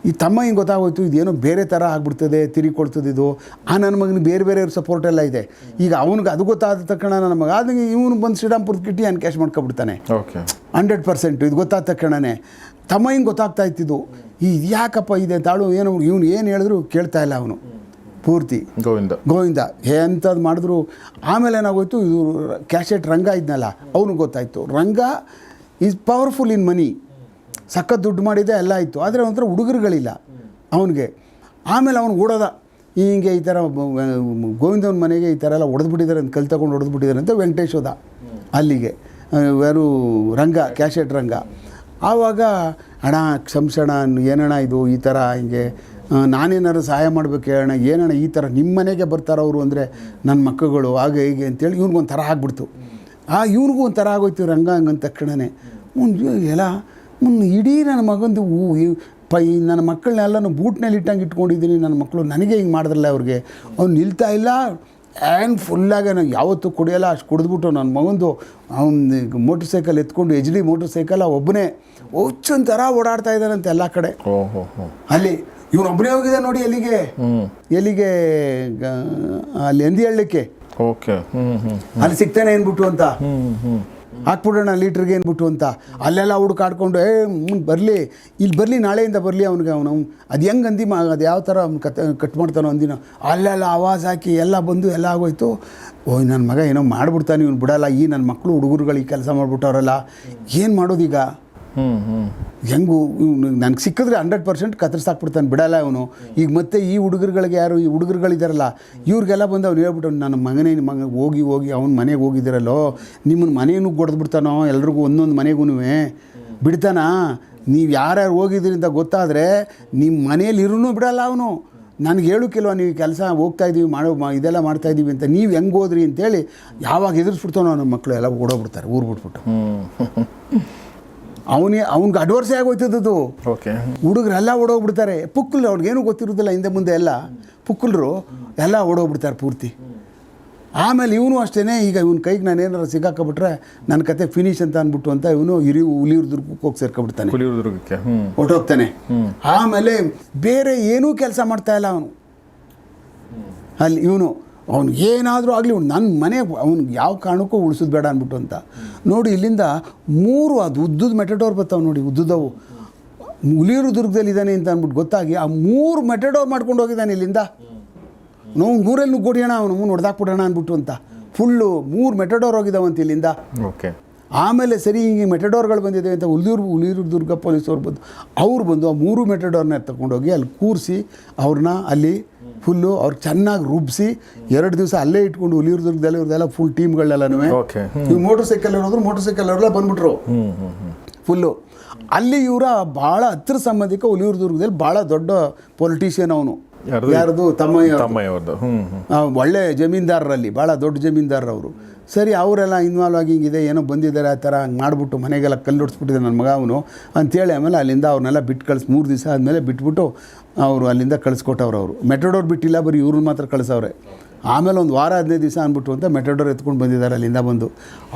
ಈ ತಮ್ಮ ಹಿಂಗೆ ಗೊತ್ತಾಗೋಯ್ತು ಇದೇನೋ ಬೇರೆ ಥರ ಆಗ್ಬಿಡ್ತದೆ ತಿರುಗಿಕೊಳ್ತದೆ ಇದು. ಆ ನನ್ನ ಮಗನಿಗೆ ಬೇರೆ ಬೇರೆ ಸಪೋರ್ಟ್ ಎಲ್ಲ ಇದೆ. ಈಗ ಅವನಿಗೆ ಅದು ಗೊತ್ತಾದ ತಕ್ಷಣ ನನ್ನ ಮಗ ಅದು ಇವನು ಬಂದು ಶ್ರೀರಾಮ್ಪುರದ ಕಿಟ್ಟಿ ನಾನು ಕ್ಯಾಶ್ ಮಾಡ್ಕೊಬಿಡ್ತಾನೆ. ಓಕೆ ಹಂಡ್ರೆಡ್ ಪರ್ಸೆಂಟ್ ಇದು ಗೊತ್ತಾದ ತಕ್ಷಣನೇ. ತಮ್ಮ ಹಿಂಗೆ ಗೊತ್ತಾಗ್ತಾ ಇತ್ತಿದ್ದು. ಈ ಯಾಕಪ್ಪ ಇದೆ ತಾಳು ಏನು ಇವನು ಏನು ಹೇಳಿದ್ರು ಕೇಳ್ತಾ ಇಲ್ಲ ಅವನು. ಪೂರ್ತಿ. ಗೋವಿಂದ. ಗೋವಿಂದ. ಎಂಥದ್ದು ಮಾಡಿದ್ರು. ಆಮೇಲೆ ಏನಾಗೋಯ್ತು ಇದು ಕ್ಯಾಶೆಟ್ ರಂಗ ಇದ್ನಲ್ಲ ಅವನಿಗೆ ಗೊತ್ತಾಯಿತು. ರಂಗ ಈಸ್ ಪವರ್ಫುಲ್ ಇನ್ ಮನಿ ಸಖತ್ ದುಡ್ಡು ಮಾಡಿದ್ದೆ ಎಲ್ಲ ಇತ್ತು ಆದರೆ ಒಂಥರ ಹುಡುಗರುಗಳಿಲ್ಲ ಅವನಿಗೆ. ಆಮೇಲೆ ಅವನು ಓಡೋದ. ಹೀಗೆ ಈ ಥರ ಗೋವಿಂದವನ ಮನೆಗೆ ಈ ಥರ ಎಲ್ಲ ಹೊಡೆದ್ಬಿಟ್ಟಿದ್ದಾರೆ ಅಂತ ಕಲ್ ತಗೊಂಡು ಹೊಡೆದ್ಬಿಟ್ಟಿದ್ದಾರೆ ಅಂತ ವೆಂಕಟೇಶ್ ಅಲ್ಲಿಗೆ. ಯಾರು ರಂಗ ಕ್ಯಾಶೆಟ್ ರಂಗ. ಆವಾಗ ಅಣ್ಣ ಕ್ಷಮಿಸೋಣ ಏನಣ್ಣ ಇದು ಈ ಥರ ಹಿಂಗೆ ಆ, ನಾನೇನಾದ್ರು ಸಹಾಯ ಮಾಡಬೇಕು ಹೇಳೋಣ ಏನಣ್ಣ ಈ ಥರ ನಿಮ್ಮ ಮನೆಗೆ ಬರ್ತಾರವರು ಅಂದರೆ ನನ್ನ ಮಕ್ಕಳುಗಳು ಹಾಗೆ ಹೀಗೆ ಅಂತೇಳಿ ಇವ್ನಿಗೊಂಥರ ಆಗ್ಬಿಡ್ತು. ಆ ಇವ್ರಿಗೂ ಒಂಥರ ಆಗೋಯ್ತು ರಂಗ ಹಂಗಂದ ತಕ್ಷಣವೇ ಎಲ್ಲ ಮುನ್ ಇಡೀ ನನ್ನ ಮಗಂದು ಪ ನನ್ನ ಮಕ್ಕಳನ್ನೆಲ್ಲನೂ ಬೂಟ್ನಲ್ಲಿ ಇಟ್ಟಂಗೆ ಇಟ್ಕೊಂಡಿದ್ದೀನಿ. ನನ್ನ ಮಕ್ಕಳು ನನಗೆ ಹಿಂಗೆ ಮಾಡಿದ್ರಲ್ಲ ಅವ್ರಿಗೆ. ಅವ್ನು ನಿಲ್ತಾ ಇಲ್ಲ. ಆ್ಯಂಡ್ ಫುಲ್ಲಾಗೆ ನಾನು ಯಾವತ್ತೂ ಕುಡಿಯಲ್ಲ. ಅಷ್ಟು ಕುಡಿದ್ಬಿಟ್ಟು ನನ್ನ ಮಗಂದು ಅವ್ನು ಮೋಟ್ರ್ ಸೈಕಲ್ ಎತ್ಕೊಂಡು ಎಚ್ ಡಿ ಮೋಟ್ರ್ ಸೈಕಲ್ ಒಬ್ಬನೇ ಹುಚ್ಚೊಂಥರ ಓಡಾಡ್ತಾ ಇದ್ದಾನಂತೆ ಎಲ್ಲ ಕಡೆ. ಅಲ್ಲಿ ಇವನೊಬ್ಬನೇ ಹೋಗಿದೆ ನೋಡಿ ಎಲ್ಲಿಗೆ? ಎಲ್ಲಿಗೆ? ಅಲ್ಲಿ ಎಂದಿ ಹೇಳಲಿಕ್ಕೆ ಓಕೆ. ಅಲ್ಲಿ ಸಿಗ್ತಾನೆ ಏನ್ಬಿಟ್ಟು ಅಂತ. ಹಾಕ್ಬಿಡೋಣ ಲೀಟ್ರಿಗೆ ಏನ್ಬಿಟ್ಟು ಅಂತ. ಅಲ್ಲೆಲ್ಲ ಹುಡುಕಾಡ್ಕೊಂಡು ಏ ಬರಲಿ. ಇಲ್ಲಿ ಬರಲಿ, ನಾಳೆಯಿಂದ ಬರಲಿ ಅವ್ನಿಗೆ ಅವನು. ಅದು ಹೆಂಗೆ ಅಂದಿ ಮಾ, ಅದು ಯಾವ ಥರ ಅವ್ನು ಕತ್, ಕಟ್ ಮಾಡ್ತಾನೋ ಅಂದಿನ. ಅಲ್ಲೆಲ್ಲ ಆವಾಜ್ ಹಾಕಿ ಎಲ್ಲ ಬಂದು ಎಲ್ಲ ಆಗೋಯ್ತು. ಓಯ್ ನನ್ನ ಮಗ ಏನೋ ಮಾಡಿಬಿಡ್ತಾನೆ, ಇವ್ನು ಬಿಡಲ್ಲ. ಈ ನನ್ನ ಮಕ್ಕಳು ಹುಡುಗರುಗಳು ಈ ಕೆಲಸ ಮಾಡಿಬಿಟ್ಟವ್ರಲ್ಲ. ಏನು ಮಾಡೋದೀಗ? ಹೆಂಗು ನನಗೆ ಸಿಕ್ಕಿದ್ರೆ ಹಂಡ್ರೆಡ್ ಪರ್ಸೆಂಟ್ ಕತ್ತರಿಸಾಕ್ಬಿಡ್ತಾನೆ ಬಿಡಲ್ಲ ಅವನು ಈಗ ಮತ್ತೆ ಈ ಹುಡುಗರುಗಳಿಗೆ ಯಾರು ಈ ಹುಡುಗರುಗಳಿದಾರಲ್ಲ, ಇವ್ರಿಗೆಲ್ಲ ಬಂದು ಅವ್ನು ಹೇಳ್ಬಿಟ್ಟು, ನನ್ನ ಮಗನೇ ಮಗ ಹೋಗಿ ಹೋಗಿ ಅವ್ನ ಮನೆಗೆ ಹೋಗಿದ್ದೀರಲ್ಲೋ ನಿಮ್ಮನ್ನ ಮನೆಯೂ ಬಿಡ್ತಾನೋ ಎಲ್ರಿಗೂ ಒಂದೊಂದು ಮನೆಗೂ ಬಿಡ್ತಾನ? ನೀವು ಯಾರ್ಯಾರು ಹೋಗಿದ್ದೀರಿ ಅಂತ ಗೊತ್ತಾದರೆ ನಿಮ್ಮ ಮನೇಲಿ ಇರೂ ಬಿಡಲ್ಲ ಅವನು. ನನಗೆ ಹೇಳೋಕ್ಕಿಲ್ವ ನೀವು ಕೆಲಸ ಹೋಗ್ತಾ ಇದ್ದೀವಿ ಮಾಡೋ ಇದೆಲ್ಲ ಮಾಡ್ತಾ ಇದ್ದೀವಿ ಅಂತ ನೀವು ಹೆಂಗೆ ಹೋದ್ರಿ ಅಂತೇಳಿ ಯಾವಾಗ ಎದುರಿಸ್ಬಿಡ್ತಾನೋ ನನ್ನ ಮಕ್ಕಳು ಎಲ್ಲ ಓಡೋಗ್ಬಿಡ್ತಾರೆ, ಊರು ಬಿಟ್ಬಿಟ್ಟು. ಅವನೇ ಅವ್ನಿಗೆ ಅಡ್ವರ್ಸೇ ಆಗೋಯ್ತದ್ದು. ಓಕೆ ಹುಡುಗರೆಲ್ಲ ಓಡೋಗ್ಬಿಡ್ತಾರೆ. ಪುಕ್ಕಲು ಅವ್ರಿಗೇನು ಗೊತ್ತಿರೋದಿಲ್ಲ ಹಿಂದೆ ಮುಂದೆ ಎಲ್ಲ. ಪುಕ್ಕಲ್ರು ಎಲ್ಲ ಓಡೋಗ್ಬಿಡ್ತಾರೆ ಪೂರ್ತಿ. ಆಮೇಲೆ ಇವನು ಅಷ್ಟೇ ಈಗ ಇವನ ಕೈಗೆ ನಾನು ಏನಾರು ಸಿಗಾಕೊಬಿಟ್ರೆ ನನ್ನ ಕತೆ ಫಿನಿಶ್ ಅಂತ ಅಂದ್ಬಿಟ್ಟು ಅಂತ ಇವನು ಹಿರಿ ಹುಲಿಯೂರು ದುರ್ಗಕ್ಕೆ ಹೋಗಿ ಸೇರ್ಕೊಬಿಡ್ತಾನೆ. ಹ್ಞೂ ಹೊಟ್ಟೋಗ್ತಾನೆ ಆಮೇಲೆ ಬೇರೆ ಏನೂ ಕೆಲಸ ಮಾಡ್ತಾ ಇಲ್ಲ ಅವನು. ಅಲ್ಲಿ ಇವನು ಅವ್ನು ಏನಾದರೂ ಆಗಲಿ ನನ್ನ ಮನೆ ಅವ್ನಿಗೆ ಯಾವ ಕಾರಣಕ್ಕೂ ಉಳಿಸೋದು ಬೇಡ ಅಂದ್ಬಿಟ್ಟು ಅಂತ. ನೋಡಿ ಇಲ್ಲಿಂದ ಮೂರು ಅದು ಉದ್ದದ ಮೆಟಡೋರ್ ಬರ್ತಾವೆ ನೋಡಿ ಉದ್ದದವು ಹುಲಿಯೂರು ದುರ್ಗದಲ್ಲಿ ಇದ್ದಾನೆ ಅಂತ ಅಂದ್ಬಿಟ್ಟು ಗೊತ್ತಾಗಿ ಆ ಮೂರು ಮೆಟಡೋರ್ ಮಾಡ್ಕೊಂಡು ಹೋಗಿದ್ದಾನೆ ಇಲ್ಲಿಂದ. ನಾವು ಮೂರಲ್ಲಿ ನುಗ್ಗೋಡಿಯೋಣ ಅವನು ಮುಂದೆ ಹೊಡೆದಾಕ್ಬಿಡೋಣ ಅಂದ್ಬಿಟ್ಟು ಅಂತ. ಫುಲ್ಲು ಮೂರು ಮೆಟಡೋರ್ ಹೋಗಿದ್ದಾವಂತ ಇಲ್ಲಿಂದ. ಓಕೆ. ಆಮೇಲೆ ಸರಿ ಹಿಂಗೆ ಮೆಟಡೋರ್ಗಳು ಬಂದಿದೆ ಅಂತ ಉಳಿದೂರು ಉಳಿಯೂರು ದುರ್ಗ ಪೊಲೀಸವ್ರು ಬಂದು ಅವ್ರು ಬಂದು ಆ ಮೂರು ಮೆಟಡೋರ್ನ ತಗೊಂಡೋಗಿ ಅಲ್ಲಿ ಕೂರಿಸಿ ಅವ್ರನ್ನ ಅಲ್ಲಿ ಫುಲ್ಲು ಅವ್ರು ಚೆನ್ನಾಗಿ ರುಬ್ಬಿಸಿ ಎರಡು ದಿವಸ ಅಲ್ಲೇ ಇಟ್ಕೊಂಡು ಉಳಿಯೂರು ದುರ್ಗದಲ್ಲಿ ಇವ್ರದೆಲ್ಲ ಫುಲ್ ಟೀಮ್ಗಳೆಲ್ಲನೂ ಓಕೆ ಇವ್ ಮೋಟರ್ ಸೈಕಲ್ ಹೋದ್ರು ಮೋಟರ್ ಸೈಕಲ್ ಅವರೆಲ್ಲ ಬಂದ್ಬಿಟ್ರು ಫುಲ್ಲು ಅಲ್ಲಿ ಇವರ ಭಾಳ ಹತ್ತಿರ ಸಂಬಂಧಿಕ ಉಳಿಯೂರು ದುರ್ಗದಲ್ಲಿ ಭಾಳ ದೊಡ್ಡ ಪೊಲಿಟೀಷಿಯನ್ ಅವನು. ಯಾರ್ದು? ತಮ್ಮಯ್ಯ ತಮ್ಮಯ್ಯವ್ರದ್ದು. ಒಳ್ಳೆ ಜಮೀನ್ದಾರರಲ್ಲಿ ಭಾಳ ದೊಡ್ಡ ಜಮೀನ್ದಾರರವರು ಸರಿ ಅವರೆಲ್ಲ ಇನ್ವಾಲ್ವ್ ಆಗಿ ಹಿಂಗಿದೆ ಏನೋ ಬಂದಿದ್ದಾರೆ ಆ ಥರ ಹಂಗೆ ಮಾಡಿಬಿಟ್ಟು ಮನೆಗೆಲ್ಲ ಕಲ್ಲು ಹೊಡ್ಸ್ಬಿಟ್ಟಿದೆ ನನ್ನ ಮಗ ಅವನು ಅಂತೇಳಿ ಆಮೇಲೆ ಅಲ್ಲಿಂದ ಅವ್ರನ್ನೆಲ್ಲ ಬಿಟ್ಟು ಕಳಿಸಿ ಮೂರು ದಿವಸ ಆದಮೇಲೆ ಬಿಟ್ಬಿಟ್ಟು ಅವರು ಅಲ್ಲಿಂದ ಕಳಿಸ್ಕೊಟ್ಟವ್ರು ಅವರು. ಮೆಟಡೋರ್ ಬಿಟ್ಟಿಲ್ಲ ಬರೀ ಇವ್ರನ್ನ ಮಾತ್ರ ಕಳಿಸವ್ರೆ. ಆಮೇಲೆ ಒಂದು ವಾರ ಹದಿನೈದು ದಿವಸ ಅಂದ್ಬಿಟ್ಟು ಅಂತ ಮೆಟಡೋರ್ ಎತ್ಕೊಂಡು ಬಂದಿದ್ದಾರೆ ಅಲ್ಲಿಂದ ಬಂದು.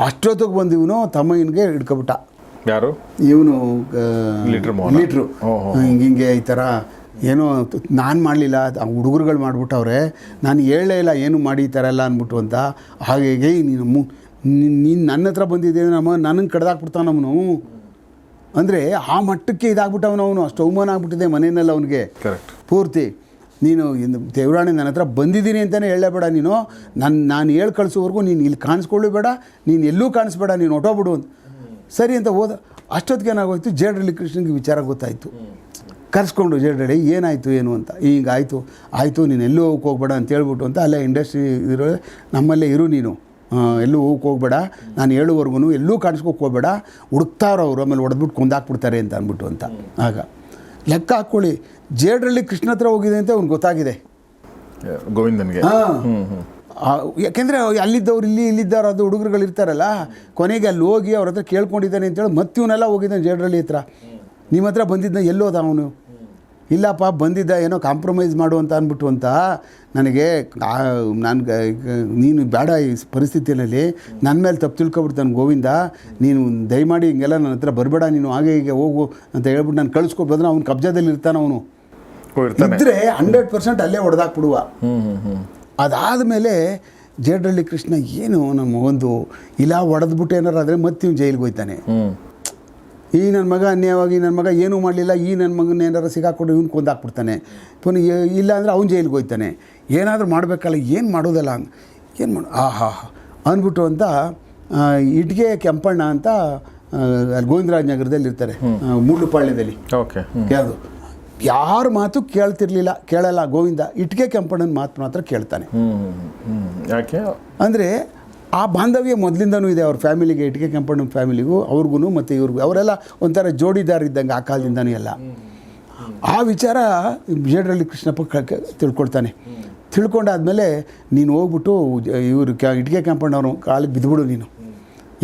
ಅಷ್ಟೊತ್ತಿಗೆ ಬಂದು ಇವನು ತಮ್ಮಯ್ಯನಿಗೆ ಹಿಡ್ಕೊಬಿಟ್ಟ. ಯಾರು? ಇವನು ಲೀಟ್ರ್ ಹಿಂಗೆ ಈ ಥರ ಏನೋ ನಾನು ಮಾಡಲಿಲ್ಲ ಹುಡುಗರುಗಳು ಮಾಡ್ಬಿಟ್ಟವ್ರೆ ನಾನು ಹೇಳೇ ಇಲ್ಲ ಏನು ಮಾಡಿ ಈ ಥರ ಎಲ್ಲ ಅಂದ್ಬಿಟ್ಟು ಅಂತ. ಹಾಗೆ ನೀನು ಮು ನೀನು ನನ್ನ ಹತ್ರ ಬಂದಿದ್ದೆ ನಮ್ಮ ನನಗೆ ಕಡ್ದಾಕ್ಬಿಡ್ತಾನ ಅವನು ಅಂದರೆ ಆ ಮಟ್ಟಕ್ಕೆ ಇದಾಗ್ಬಿಟ್ಟವನು ಅವನು ಅಷ್ಟು ಅವಮಾನ ಆಗ್ಬಿಟ್ಟಿದೆ ಮನೆಯಲ್ಲಿ ಅವನಿಗೆ. ಕರೆಕ್ಟ್ ಪೂರ್ತಿ. ನೀನು ಇನ್ನು ದೇವರಾಣಿ ನನ್ನ ಹತ್ರ ಬಂದಿದ್ದೀನಿ ಅಂತಲೇ ಹೇಳಬೇಡ ನೀನು. ನನ್ನ ನಾನು ಹೇಳಿ ಕಳಿಸೋವರೆಗೂ ನೀನು ಇಲ್ಲಿ ಕಾಣಿಸ್ಕೊಳ್ಳು ಬೇಡ ನೀನು ಎಲ್ಲೂ ಕಾಣಿಸ್ಬೇಡ ನೀನು ಹೊಟ್ಟೋಗ್ಬಿಡು ಅಂತ. ಸರಿ ಅಂತ ಹೋದ ಅಷ್ಟೊತ್ತಿಗೆ ಏನಾಗೋಯ್ತು? ಜೇಡ್ರಲ್ಲಿ ಕೃಷ್ಣನಿಗೆ ವಿಚಾರ ಗೊತ್ತಾಯಿತು. ಕರೆಸ್ಕೊಂಡು ಜೇಡಡಿ ಏನಾಯಿತು ಏನು ಅಂತ. ಈಗ ಆಯಿತು ಆಯಿತು ನೀನು ಎಲ್ಲೂ ಹೋಗಕ್ಕೆ ಹೋಗ್ಬೇಡ ಅಂತ ಹೇಳ್ಬಿಟ್ಟು ಅಂತ ಅಲ್ಲೇ ಇಂಡಸ್ಟ್ರಿ ಇರೋ ನಮ್ಮಲ್ಲೇ ಇರು ನೀನು. ಎಲ್ಲೂ ಹೋಗಕ್ಕೆ ಹೋಗ್ಬೇಡ. ನಾನು ಹೇಳುವವರೆಗೂ ಎಲ್ಲೂ ಕಾಣಿಸ್ಕೋಕೆ ಹೋಗ್ಬೇಡ. ಹುಡುಕ್ತಾರೋ ಅವರು ಆಮೇಲೆ ಹೊಡೆದ್ಬಿಟ್ಟು ಕುಂದಾಕ್ಬಿಡ್ತಾರೆ ಅಂತ ಅಂದ್ಬಿಟ್ಟು ಅಂತ. ಆಗ. ಲೆಕ್ಕ ಹಾಕ್ಕೊಳ್ಳಿ ಜೇಡ್ರಳ್ಳಿ ಕೃಷ್ಣ ಹತ್ರ ಹೋಗಿದೆ ಅಂತ ಅವ್ನು ಗೊತ್ತಾಗಿದೆ. ಗೋವಿಂದನಿಗೆ. ಯಾಕೆಂದರೆ ಅಲ್ಲಿದ್ದವ್ರು ಇಲ್ಲಿ ಇಲ್ಲಿದ್ದವ್ರು ಅದು ಹುಡುಗರುಗಳು ಇರ್ತಾರಲ್ಲ ಕೊನೆಗೆ ಅಲ್ಲಿ ಹೋಗಿ ಅವ್ರ ಹತ್ರ ಕೇಳ್ಕೊಂಡಿದ್ದಾನೆ ಅಂತೇಳಿ ಮತ್ತೆ ಇವನೆಲ್ಲ ಹೋಗಿದ್ದಾನೆ ಜೇಡ್ರಳ್ಳಿ ಹತ್ರ. ನಿಮ್ಮ ಹತ್ರ ಬಂದಿದ್ದ ಎಲ್ಲೋದ ಅವನು? ಇಲ್ಲಪ್ಪ ಬಂದಿದ್ದ ಏನೋ ಕಾಂಪ್ರಮೈಸ್ ಮಾಡು ಅಂತ ಅಂದ್ಬಿಟ್ಟು ಅಂತ ನನಗೆ ನಾನು ನೀನು ಬೇಡ ಈ ಪರಿಸ್ಥಿತಿಯಲ್ಲಿ ನನ್ನ ಮೇಲೆ ತಪ್ಪು ತಿಳ್ಕೊಬಿಡ್ತಾನೆ ಗೋವಿಂದ. ನೀನು ದಯಮಾಡಿ ಹಿಂಗೆಲ್ಲ ನನ್ನ ಹತ್ರ ಬರಬೇಡ ನೀನು ಹಾಗೆ ಹೀಗೆ ಹೋಗು ಅಂತ ಹೇಳ್ಬಿಟ್ಟು ನಾನು ಕಳಿಸ್ಕೊಬೋದ್ರೆ ಬಂದ್ರೆ ಅವ್ನು ಕಬ್ಜಾದಲ್ಲಿ ಇರ್ತಾನೆ ಅವನು. ಇದ್ದರೆ ಇದ್ರೆ ಹಂಡ್ರೆಡ್ ಪರ್ಸೆಂಟ್ ಅಲ್ಲೇ ಹೊಡೆದಾಕ್ಬಿಡುವ ಬಿಡುವ ಅದಾದ ಮೇಲೆ ಅದಾದಮೇಲೆ ಜೇಡ್ರಳ್ಳಿ ಕೃಷ್ಣ ಏನು ನಮ್ಮ ಒಂದು ಇಲ್ಲ ಹೊಡೆದ್ಬಿಟ್ಟು ಏನಾರಾದರೆ ಆದರೆ ಮತ್ತೆ ಇವ್ನು ಜೈಲಿಗೆ ಹೋಯ್ತಾನೆ. ಹ್ಮ್. ಈ ನನ್ನ ಮಗ ಅನ್ಯಾಯವಾಗಿ ನನ್ನ ಮಗ ಏನೂ ಮಾಡಲಿಲ್ಲ ಈ ನನ್ನ ಮಗನ ಏನಾರು ಸಿಗಾಕೊಂಡು ಇವ್ನು ಕೊಂದಾಕ್ಬಿಡ್ತಾನೆ ಪುನಃ ಇಲ್ಲಾಂದರೆ ಇಲ್ಲ ಅಂದರೆ ಅವ್ನು ಜೈಲಿಗೆ ಹೋಯ್ತಾನೆ. ಏನಾದರೂ ಮಾಡಬೇಕಲ್ಲ ಏನು ಮಾಡೋದಲ್ಲ ಏನು ಮಾಡು? ಆ ಹಾ ಅಂದ್ಬಿಟ್ಟು ಅಂತ ಇಟ್ಗೆ ಕೆಂಪಣ್ಣ ಅಂತ ಅಲ್ಲಿ ಗೋವಿಂದರಾಜ್ ನಗರದಲ್ಲಿ ಇರ್ತಾರೆ ಮೂಡುಪಾಳ್ಯದಲ್ಲಿ ಮೂಡ್ಲುಪಾಳ್ಯದಲ್ಲಿ. ಓಕೆ. ಯಾವುದು? ಯಾರ ಮಾತು ಕೇಳ್ತಿರ್ಲಿಲ್ಲ ಕೇಳಲ್ಲ ಗೋವಿಂದ. ಇಟ್ಗೆ ಕೆಂಪಣ್ಣನ ಮಾತು ಮಾತ್ರ ಕೇಳ್ತಾನೆ. ಯಾಕೆ? ಅಂದರೆ ಆ ಬಾಂಧವ್ಯ ಮೊದಲಿಂದನೂ ಇದೆ ಅವ್ರ ಫ್ಯಾಮಿಲಿಗೆ, ಇಟ್ಕೆ ಕೆಂಪಣ್ಣ ಫ್ಯಾಮಿಲಿಗೂ ಅವ್ರಿಗೂ ಮತ್ತು ಇವ್ರಿಗೂ. ಅವರೆಲ್ಲ ಒಂಥರ ಇದ್ದಂಗೆ ಆ ಕಾಲದಿಂದನೂ ಎಲ್ಲ. ಆ ವಿಚಾರ ಜೇಡರಲ್ಲಿ ಕೃಷ್ಣಪ್ಪ ತಿಳ್ಕೊಳ್ತಾನೆ. ತಿಳ್ಕೊಂಡಾದಮೇಲೆ ನೀನು ಹೋಗ್ಬಿಟ್ಟು ಇವರು ಕ, ಇಟ್ಕೆ ಕೆಂಪಣ್ಣವ್ರು ಕಾಲಿಗೆ ಬಿದ್ದುಬಿಡು ನೀನು.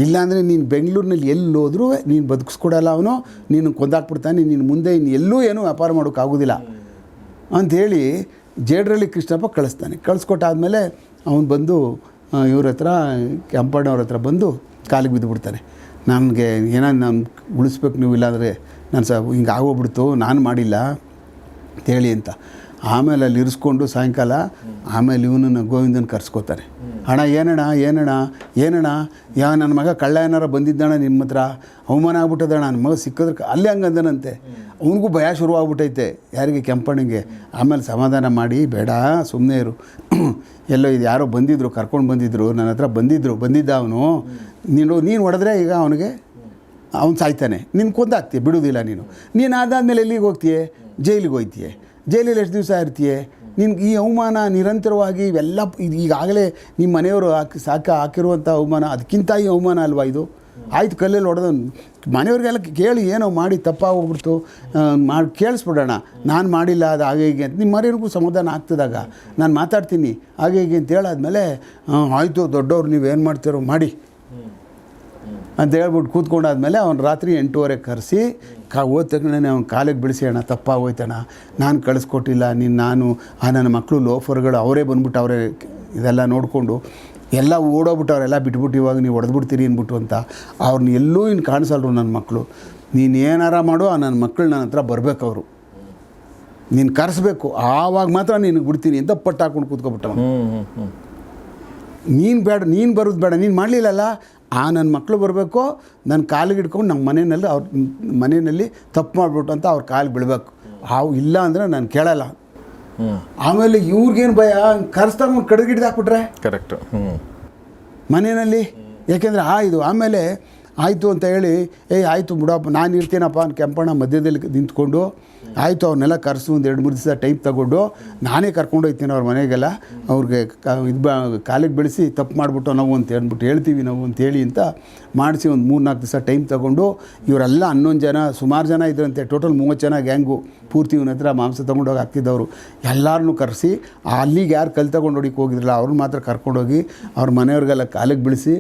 ಇಲ್ಲಾಂದರೆ ನೀನು ಬೆಂಗಳೂರಿನಲ್ಲಿ ಎಲ್ಲಿ ಹೋದ್ರೂ ನೀನು ಬದುಕಿಸ್ಕೊಡಲ್ಲ ಅವನು, ನೀನು ಕೊಂದಾಕ್ಬಿಡ್ತಾನೆ, ನೀನು ಮುಂದೆ ಇನ್ನು ಎಲ್ಲೂ ಏನೂ ವ್ಯಾಪಾರ ಮಾಡೋಕ್ಕಾಗೋದಿಲ್ಲ ಅಂಥೇಳಿ ಜೇಡ್ರಳ್ಳಿ ಕೃಷ್ಣಪ್ಪ ಕಳಿಸ್ತಾನೆ. ಕಳಿಸ್ಕೊಟ್ಟಾದಮೇಲೆ ಅವನು ಬಂದು ಇವ್ರ ಹತ್ರ, ಕೆಂಪಣ್ಣವ್ರ ಹತ್ರ ಬಂದು ಕಾಲಿಗೆ ಬಿದ್ದುಬಿಡ್ತಾನೆ ನನಗೆ ಏನೋ ನಾನು ಉಳಿಸ್ಬೇಕು ನೀವು ಇಲ್ಲಾಂದರೆ ನಾನು ಸಹ ಹಿಂಗೆ ಆಗೋಗ್ಬಿಡ್ತು, ನಾನು ಮಾಡಿಲ್ಲ ಅಂತೇಳಿ ಅಂತ. ಆಮೇಲೆ ಅಲ್ಲಿ ಇರಿಸ್ಕೊಂಡು ಸಾಯಂಕಾಲ ಆಮೇಲೆ ಇವನನ್ನು ಗೋವಿಂದನ ಕರೆಸ್ಕೋತಾರೆ. ಅಣ್ಣ, ಏನಣ್ಣ ಏನಣ್ಣ ಏನಣ್ಣ? ಯಾ, ನನ್ನ ಮಗ ಕಳ್ಳ ಏನಾರ ಬಂದಿದ್ದಣ ನಿಮ್ಮ ಹತ್ರ? ಅವಮಾನ ಆಗ್ಬಿಟ್ಟದಣ್ಣ ನನ್ನ ಮಗ ಸಿಕ್ಕಿದ್ರೆ ಅಲ್ಲೇ ಹಂಗಂದನಂತೆ. ಅವನಿಗೂ ಭಯ ಶುರುವಾಗ್ಬಿಟ್ಟೈತೆ, ಯಾರಿಗೆ ಕೆಂಪಣ್ಣಿಗೆ. ಆಮೇಲೆ ಸಮಾಧಾನ ಮಾಡಿ, ಬೇಡ ಸುಮ್ಮನೆ ಇರು. ಎಲ್ಲೋ ಇದು ಯಾರೋ ಬಂದಿದ್ರು, ಕರ್ಕೊಂಡು ಬಂದಿದ್ರು, ನನ್ನ ಹತ್ರ ಬಂದಿದ್ರು, ಬಂದಿದ್ದ ಅವನು. ನೀನು ನೀನು ಹೊಡೆದ್ರೆ ಈಗ ಅವನಿಗೆ ಅವ್ನು ಸಾಯ್ತಾನೆ. ನಿನ್ನ ಕೊಂದಾಗ್ತೀಯ ಬಿಡೋದಿಲ್ಲ ನೀನು. ನೀನು ಅದಾದಮೇಲೆ ಎಲ್ಲಿಗೆ ಹೋಗ್ತೀಯ? ಜೈಲಿಗೆ ಹೋಗ್ತೀಯ ಜೈಲಲ್ಲಿ ಎಷ್ಟು ದಿವಸ ಇರ್ತೀಯ? ನಿನ್ಗೆ ಈ ಅವಮಾನ ನಿರಂತರವಾಗಿ ಇವೆಲ್ಲ ಇದು ಈಗಾಗಲೇ ನಿಮ್ಮ ಮನೆಯವರು ಹಾಕಿ ಸಾಕ ಹಾಕಿರುವಂಥ ಅವಮಾನ ಅದಕ್ಕಿಂತ ಈ ಅವಮಾನ ಅಲ್ವಾ ಇದು? ಆಯ್ತು ಕಲ್ಲಲ್ಲಿ ಹೊಡೆದ ಮನೆಯವ್ರಿಗೆಲ್ಲ ಕೇಳಿ ಏನೋ ಮಾಡಿ ತಪ್ಪಾಗೋಗ್ಬಿಡ್ತು ಮಾಡಿ ಕೇಳಿಸ್ಬಿಡೋಣ. ನಾನು ಮಾಡಿಲ್ಲ ಅದು ಹಾಗೆ ಹೀಗೆ ಅಂತ. ನಿಮ್ಮ ಮನೆಯವ್ರಿಗೂ ಸಮಾಧಾನ ಆಗ್ತದಾಗ ನಾನು ಮಾತಾಡ್ತೀನಿ. ಹಾಗೆ ಹೀಗೆ ಅಂತ ಹೇಳಾದ್ಮೇಲೆ "ಹಾಂ, ಆಯಿತು ದೊಡ್ಡವ್ರು ನೀವೇನು ಮಾಡ್ತೀರೋ ಮಾಡಿ. ಅಂತ ಹೇಳ್ಬಿಟ್ಟು ಕೂತ್ಕೊಂಡಾದ್ಮೇಲೆ ಅವ್ನು ರಾತ್ರಿ ಎಂಟೂವರೆಗೆ ಕರೆಸಿ ಕಾ ಹೋದ ತಕ್ಷಣ ಅವ್ನು ಕಾಲಿಗೆ ಬಿಡಿಸಿ ಅಣ್ಣ, ತಪ್ಪಾಗೋಯ್ತಣ್ಣ. ನಾನು ಕಳಿಸ್ಕೊಟ್ಟಿಲ್ಲ, ನೀನು ನಾನು, ಆ ನನ್ನ ಮಕ್ಕಳು ಲೋಫರ್ಗಳು, ಅವರೇ ಬಂದ್ಬಿಟ್ಟು ಅವರೇ ಇದೆಲ್ಲ ನೋಡಿಕೊಂಡು ಎಲ್ಲ ಓಡೋಗ್ಬಿಟ್ಟು ಅವರೆಲ್ಲ ಬಿಟ್ಬಿಟ್ಟು ಇವಾಗ ನೀವು ಹೊಡೆದ್ಬಿಡ್ತೀರಿ ಅಂದ್ಬಿಟ್ಟು ಅಂತ ಅವ್ರನ್ನ ಎಲ್ಲೂ ಇನ್ನು ಕಾಣಿಸಲ್ರು ನನ್ನ ಮಕ್ಕಳು ನೀನು ಏನಾರ ಮಾಡು ಆ ನನ್ನ ಮಕ್ಕಳು ನನ್ನ ಹತ್ರ ಬರಬೇಕು ಅವರು. ನೀನು ಕರೆಸ್ಬೇಕು, ಆವಾಗ ಮಾತ್ರ ನಿನಗೆ ಬಿಡ್ತೀನಿ ಅಂತ ಪಟ್ಟು ಹಾಕೊಂಡು ಕೂತ್ಕೊಬಿಟ್ಟವನು ನೀನು ಬೇಡ ನೀನು ಬರೋದು ಬೇಡ ನೀನು ಮಾಡಲಿಲ್ಲಲ್ಲ ಆ ನನ್ನ ಮಕ್ಕಳು ಬರಬೇಕು ನನ್ನ ಕಾಲಿಗೆ ಹಿಡ್ಕೊಂಡು ನಮ್ಮ ಮನೆಯಲ್ಲಿ ಅವ್ರ ಮನೆಯಲ್ಲಿ ತಪ್ಪು ಮಾಡಿಬಿಟ್ಟು ಅಂತ ಅವ್ರ ಕಾಲು ಬಿಡಬೇಕು ಅವು ಇಲ್ಲ ಅಂದರೆ ನಾನು ಕೇಳಲ್ಲ. ಆಮೇಲೆ ಇವ್ರಿಗೇನು ಭಯ? ಕರೆಸ್ದಾಗ ಕಡೆಗೆ ಹಿಡ್ದು ಹಾಕ್ಬಿಟ್ರೆ? ಕರೆಕ್ಟ್ ಮನೆಯಲ್ಲಿ? ಯಾಕೆಂದರೆ ಆ ಇದು ಆಮೇಲೆ ಆಯಿತು ಅಂತ ಹೇಳಿ ಏಯ್ ಆಯಿತು ಬಿಡಪ್ಪ ನಾನು ಇರ್ತೀನಪ್ಪ ಕೆಂಪಣ್ಣ ಮಧ್ಯದಲ್ಲಿ ನಿಂತ್ಕೊಂಡು ಆಯಿತು, ಅವ್ರನ್ನೆಲ್ಲ ಕರೆಸು ಒಂದು ಎರಡು ಮೂರು ದಿವಸ ಟೈಮ್ ತಗೊಂಡು ನಾನೇ ಕರ್ಕೊಂಡು ಹೋಗ್ತೀನಿ ಅವ್ರ ಮನೆಗೆಲ್ಲ. ಅವ್ರಿಗೆ ಇದು ಬ, ಕಾಲಿಗೆ ಬೆಳೆಸಿ ತಪ್ಪು ಮಾಡಿಬಿಟ್ಟು ನಾವು ಅಂತ ಹೇಳ್ಬಿಟ್ಟು ಹೇಳ್ತೀವಿ ನಾವು ಅಂತ ಹೇಳಿ ಅಂತ ಮಾಡಿಸಿ ಒಂದು ಮೂರು ನಾಲ್ಕು ದಿವಸ ಟೈಮ್ ತಗೊಂಡು ಇವರೆಲ್ಲ ಹನ್ನೊಂದು ಜನ, ಸುಮಾರು ಜನ ಇದ್ರಂತೆ, ಟೋಟಲ್ ಮೂವತ್ತು ಜನ ಗ್ಯಾಂಗು, ಪೂರ್ತಿ ಇವನ ಹತ್ರ ಮಾಂಸ ತೊಗೊಂಡೋಗಿ ಹಾಕ್ತಿದ್ದವರು. ಎಲ್ಲರನ್ನೂ ಕರೆಸಿ, ಅಲ್ಲಿಗೆ ಯಾರು ಕಲ್ ಹೊಡಿಕೆ ಹೋಗಿದ್ರಲ್ಲ, ಅವ್ರನ್ನ ಮಾತ್ರ ಕರ್ಕೊಂಡೋಗಿ ಅವ್ರ ಮನೆಯವ್ರಿಗೆಲ್ಲ ಕಾಲಿಗೆ ಬೀಳಿಸಿ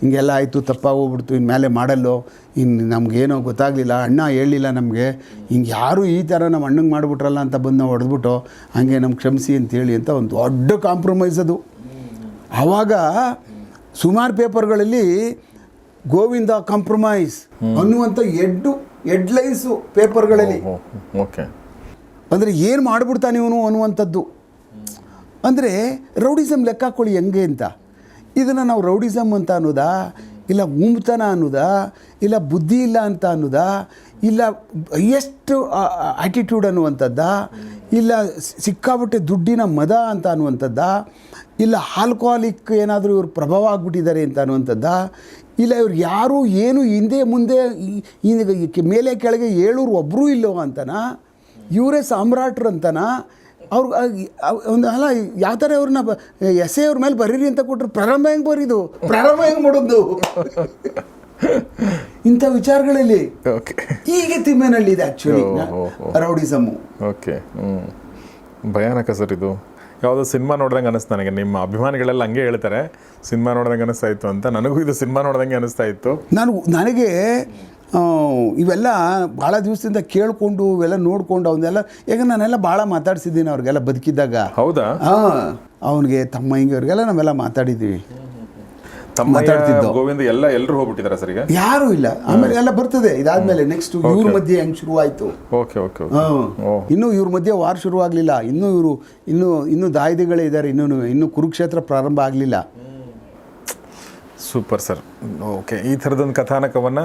ಹಿಂಗೆಲ್ಲ ಆಯಿತು ತಪ್ಪಾಗೋಗ್ಬಿಡ್ತು ಇನ್ನು ಮೇಲೆ ಮಾಡಲ್ಲೋ ಇನ್ನು ನಮಗೇನೋ ಗೊತ್ತಾಗಲಿಲ್ಲ ಅಣ್ಣ ಹೇಳಿಲ್ಲ ನಮಗೆ ಹಿಂಗೆ ಯಾರು ಈ ಥರ ನಮ್ಮ ಅಣ್ಣಂಗೆ ಮಾಡಿಬಿಟ್ರಲ್ಲ ಅಂತ ಬಂದು ನಾವು ಹೊಡೆದ್ಬಿಟ್ಟು ಹಾಗೆ ನಮ್ಗೆ ಕ್ಷಮಿಸಿ ಅಂತೇಳಿ ಅಂತ ಒಂದು ದೊಡ್ಡ ಕಾಂಪ್ರಮೈಸ್ ಅದು. ಆವಾಗ ಸುಮಾರು ಪೇಪರ್ಗಳಲ್ಲಿ ಗೋವಿಂದ ಕಾಂಪ್ರಮೈಸ್ ಅನ್ನುವಂಥ ಎಡ್ಡು ಹೆಡ್ಲೈನ್ಸು ಪೇಪರ್ಗಳಲ್ಲಿ ಓಕೆ. ಅಂದರೆ ಏನು ಮಾಡಿಬಿಡ್ತಾನೆ ಇವನು ಅನ್ನುವಂಥದ್ದು. ಅಂದರೆ ರೌಡಿಸಮ್ ಲೆಕ್ಕ ಹಾಕೊಳ್ಳಿ ಹೆಂಗೆ ಅಂತ. ಇದನ್ನು ನಾವು ರೌಡಿಸಮ್ ಅಂತ ಅನ್ನೋದಾ? ಇಲ್ಲ ಉಮ್ತನ ಅನ್ನೋದಾ? ಇಲ್ಲ ಬುದ್ಧಿ ಇಲ್ಲ ಅಂತ ಅನ್ನೋದಾ? ಇಲ್ಲ ಎಷ್ಟು ಆ್ಯಟಿಟ್ಯೂಡ್ ಅನ್ನುವಂಥದ್ದಾ? ಇಲ್ಲ ಸಿಕ್ಕಾಬಿಟ್ಟೆ ದುಡ್ಡಿನ ಮದ ಅಂತ ಅನ್ನುವಂಥದ್ದಾ? ಇಲ್ಲ ಆಲ್ಕೋಹಾಲಿಕ್ ಏನಾದರೂ ಇವರು ಪ್ರಭಾವ ಆಗ್ಬಿಟ್ಟಿದ್ದಾರೆ ಅಂತ ಅನ್ನುವಂಥದ್ದಾ? ಇಲ್ಲ ಇವ್ರು ಯಾರೂ ಏನು ಹಿಂದೆ ಮುಂದೆ, ಈ- ಮೇಲೆ ಕೆಳಗೆ ಏಳೂರು ಒಬ್ಬರೂ ಇಲ್ಲವ ಅಂತನಾ? ಇವರೇ ಸಾಮ್ರಾಟ್ರು ಅಂತನ? ಅವ್ರು ಒಂದು ಅಲ್ಲ ಯಾವ ಥರ ಅವ್ರನ್ನ ಎಸೆ ಅವ್ರ ಮೇಲೆ ಬರೀರಿ ಅಂತ ಕೊಟ್ಟರು ಪ್ರಾರಂಭ ಹೆಂಗೆ ಬರೀದು ಪ್ರಾರಂಭ ಹೆಂಗೆ ಮಾಡೋದು? ಇಂಥ ವಿಚಾರಗಳಲ್ಲಿ ಓಕೆ ಹೀಗೆ ತಿಮ್ಮೆನಲ್ಲಿ ಇದೆ ಆ್ಯಕ್ಚುಲಿ. ರೌಡಿಸಮ್ಮು ಓಕೆ ಹ್ಞೂ ಭಯಾನಕ ಸರ್ ಇದು. ಯಾವುದೋ ಸಿನಿಮಾ ನೋಡ್ದಂಗೆ ಅನಿಸ್ತು ನನಗೆ. ನಿಮ್ಮ ಅಭಿಮಾನಿಗಳೆಲ್ಲ ಹಂಗೆ ಹೇಳ್ತಾರೆ ಸಿನಿಮಾ ನೋಡ್ದಂಗೆ ಅನಿಸ್ತಾ ಇತ್ತು ಅಂತ. ನನಗೂ ಇದು ಸಿನಿಮಾ ನೋಡ್ದಂಗೆ ಅನಿಸ್ತಾ ಇತ್ತು. ನಾನು ನನಗೆ ಇವೆಲ್ಲ ಭಾಳ ದಿವಸದಿಂದ ಕೇಳಿಕೊಂಡು ಇವೆಲ್ಲ ನೋಡಿಕೊಂಡು ಅವನ್ನೆಲ್ಲ ಈಗ ನಾನೆಲ್ಲ ಭಾಳ ಮಾತಾಡ್ಸಿದ್ದೀನಿ ಅವ್ರಿಗೆಲ್ಲ ಬದುಕಿದ್ದಾಗ. ಹೌದಾ? ಹಾಂ ಅವನಿಗೆ ತಮ್ಮ ಹಿಂಗೆ ಅವ್ರಿಗೆಲ್ಲ ನಾವೆಲ್ಲ ಮಾತಾಡಿದ್ದೀವಿ. ಮಾತಾಡ್ತಿದ್ದೋ. ಗೋವಿಂದ ಎಲ್ಲ ಎಲ್ಲರೂ ಹೋಗ್ಬಿಟ್ಟಿದ್ದಾರೆ ಸರ್ ಈಗ? ಯಾರು ಇಲ್ಲ. ಆಮೇಲೆ ಎಲ್ಲ ಬರ್ತದೆ. ಇದಾದ್ಮೇಲೆ ನೆಕ್ಸ್ಟ್ ಇವ್ರ ಮಧ್ಯೆ ಹೆಂಗ್ ಶುರುವಾಯ್ತು. ಓಕೆ ಓಕೆ ಇನ್ನು ಇವ್ರ ಮಧ್ಯೆ ವಾರ್ ಆಗ್ಲಿಲ್ಲ ಇನ್ನೂ ಇವರು ಇನ್ನೂ ಇನ್ನೂ ದಾಯ್ದಿಗಳೇ ಇದ್ದಾರೆ ಇನ್ನೂ ಇನ್ನು ಕುರುಕ್ಷೇತ್ರ ಪ್ರಾರಂಭ ಆಗ್ಲಿಲ್ಲ. Super sir. ಓಕೆ ಈ ಥರದೊಂದು ಕಥಾನಕವನ್ನು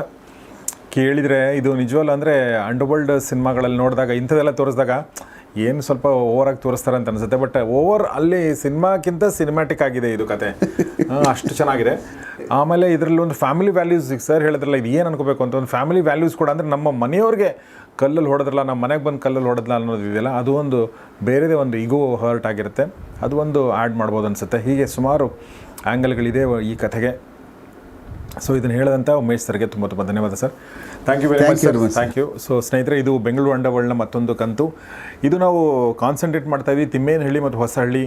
ಕೇಳಿದರೆ ಇದು ನಿಜವಲ್ಲ ಅಂದರೆ ಅಂಡರ್ವರ್ಲ್ಡ್ ಸಿನಿಮಾಗಳಲ್ಲಿ ನೋಡಿದಾಗ ಇಂಥದೆಲ್ಲ ತೋರಿಸಿದಾಗ ಏನು ಸ್ವಲ್ಪ ಓವರಾಗಿ ತೋರಿಸ್ತಾರೆ ಅಂತ ಅನಿಸುತ್ತೆ. ಬಟ್ ಓವರ್ ಅಲ್ಲಿ ಸಿನಿಮಾಕ್ಕಿಂತ ಸಿನಿಮ್ಯಾಟಿಕ್ ಆಗಿದೆ ಇದು ಕತೆ. ಅಷ್ಟು ಚೆನ್ನಾಗಿದೆ. ಆಮೇಲೆ ಇದರಲ್ಲಿ ಒಂದು ಫ್ಯಾಮಿಲಿ ವ್ಯಾಲ್ಯೂಸ್ ಸರ್ ಹೇಳಿದ್ರಲ್ಲ, ಇದು ಏನು ಅನ್ಕೋಬೇಕು ಅಂತ ಒಂದು ಫ್ಯಾಮಿಲಿ ವ್ಯಾಲ್ಯೂಸ್ ಕೂಡ ಅಂದರೆ ನಮ್ಮ ಮನೆಯವ್ರಿಗೆ ಕಲ್ಲಲ್ಲಿ ಹೊಡೆದ್ರಲ್ಲ, ನಮ್ಮ ಮನೆಗೆ ಬಂದು ಕಲ್ಲಲ್ಲಿ ಹೊಡೆದ್ಲ ಅನ್ನೋದು ಇದೆಯಲ್ಲ, ಅದು ಒಂದು ಬೇರೆದೇ ಒಂದು ಇಗೋ ಹರ್ಟ್ ಆಗಿರುತ್ತೆ. ಅದು ಒಂದು ಆ್ಯಡ್ ಮಾಡ್ಬೋದು ಅನಿಸುತ್ತೆ. ಹೀಗೆ ಸುಮಾರು ಆ್ಯಂಗಲ್ಗಳಿದೆ ಈ ಕಥೆಗೆ ಸೊ ಇದನ್ನು ಹೇಳಿದಂಥ ಉಮೇಶ್ ಸರ್ಗೆ ತುಂಬ ತುಂಬ ಧನ್ಯವಾದ sir. Thank you very much sir thank you so ಸ್ನೇಹಿತರೆ ಇದು ಬೆಂಗಳೂರು ಅಂಡರ್ವರ್ಲ್ಡ್ನ ಮತ್ತೊಂದು ಕಂತು. ಇದು ನಾವು ಕಾನ್ಸಂಟ್ರೇಟ್ ಮಾಡ್ತಾ ಇದ್ದೀವಿ ತಿಮ್ಮೇನಹಳ್ಳಿ ಮತ್ತು ಹೊಸಹಳ್ಳಿ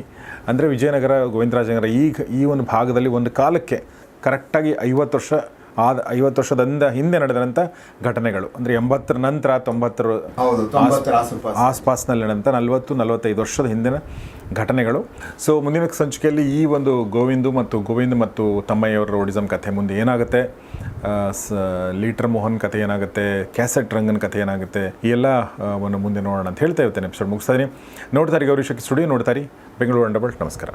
ಅಂದರೆ ವಿಜಯನಗರ ಗೋವಿಂದರಾಜನಗರ. ಈ ಈ ಒಂದು ಭಾಗದಲ್ಲಿ ಒಂದು ಕಾಲಕ್ಕೆ ಕರೆಕ್ಟಾಗಿ ಐವತ್ತು ವರ್ಷ ಆದ ಐವತ್ತು ವರ್ಷದಿಂದ ಹಿಂದೆ ನಡೆದಂಥ ಘಟನೆಗಳು. ಅಂದರೆ ಎಂಬತ್ತರ ನಂತರ ತೊಂಬತ್ತರ ಹೌದು, ತೊಂಬತ್ತರ ಆಸುಪಾಸು. ಆಸ್ಪಾಸ್ನಲ್ಲಿ ನಡೆದಂಥ ನಲವತ್ತು ನಲವತ್ತೈದು ವರ್ಷದ ಹಿಂದಿನ ಘಟನೆಗಳು. ಸೊ ಮುಂದಿನ ಸಂಚಿಕೆಯಲ್ಲಿ ಈ ಒಂದು ಗೋವಿಂದು ಮತ್ತು ಗೋವಿಂದ್ ಮತ್ತು ತಮ್ಮಯ್ಯವರ ರೋಡಿಸಮ್ ಕಥೆ ಮುಂದೆ ಏನಾಗುತ್ತೆ? ಲೀಟರ್ ಮೋಹನ್ ಕಥೆ ಏನಾಗುತ್ತೆ? ಕ್ಯಾಸೆಟ್ ರಂಗನ ಕಥೆ ಏನಾಗುತ್ತೆ? ಈ ಎಲ್ಲ ಒಂದು ಮುಂದೆ ನೋಡೋಣ ಅಂತ ಹೇಳ್ತಾ ಇರ್ತೇನೆ ಎಪಿಸೋಡ್ ಮುಗಿಸ್ತಾ ಇದೀನಿ. ನೋಡ್ತಾರೆ ಗೌರಿ ಶಕ್ತಿ ಸ್ಟುಡಿಯೋ ನೋಡ್ತಾರೆ ಬೆಂಗಳೂರು ಅಂಡಬಲ್ ನಮಸ್ಕಾರ.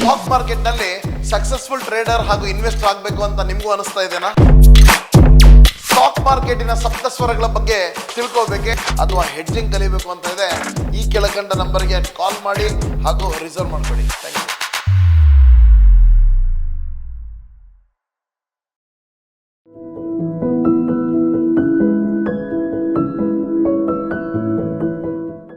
ಸ್ಟಾಕ್ ಮಾರ್ಕೆಟ್ನಲ್ಲಿ ಸಕ್ಸಸ್ಫುಲ್ ಟ್ರೇಡರ್ ಹಾಗೂ ಇನ್ವೆಸ್ಟರ್ ಆಗಬೇಕು ಅಂತ ನಿಮಗೂ ಅನಿಸ್ತಾ ಇದೆನಾ? ಸ್ಟಾಕ್ ಮಾರ್ಕೆಟಿನ ಸಪ್ತ ಸ್ವರಗಳ ಬಗ್ಗೆ ತಿಳ್ಕೋಬೇಕೆ ಅಥವಾ ಹೆಡ್ಜಿಂಗ್ ಕಲಿಬೇಕು ಅಂತ ಇದೆ. ಈ ಕೆಳಕಂಡ ನಂಬರ್ಗೆ ಕಾಲ್ ಮಾಡಿ ಹಾಗೂ ರಿಸರ್ವ್ ಮಾಡ್ಕೊಳ್ಳಿ. Thank you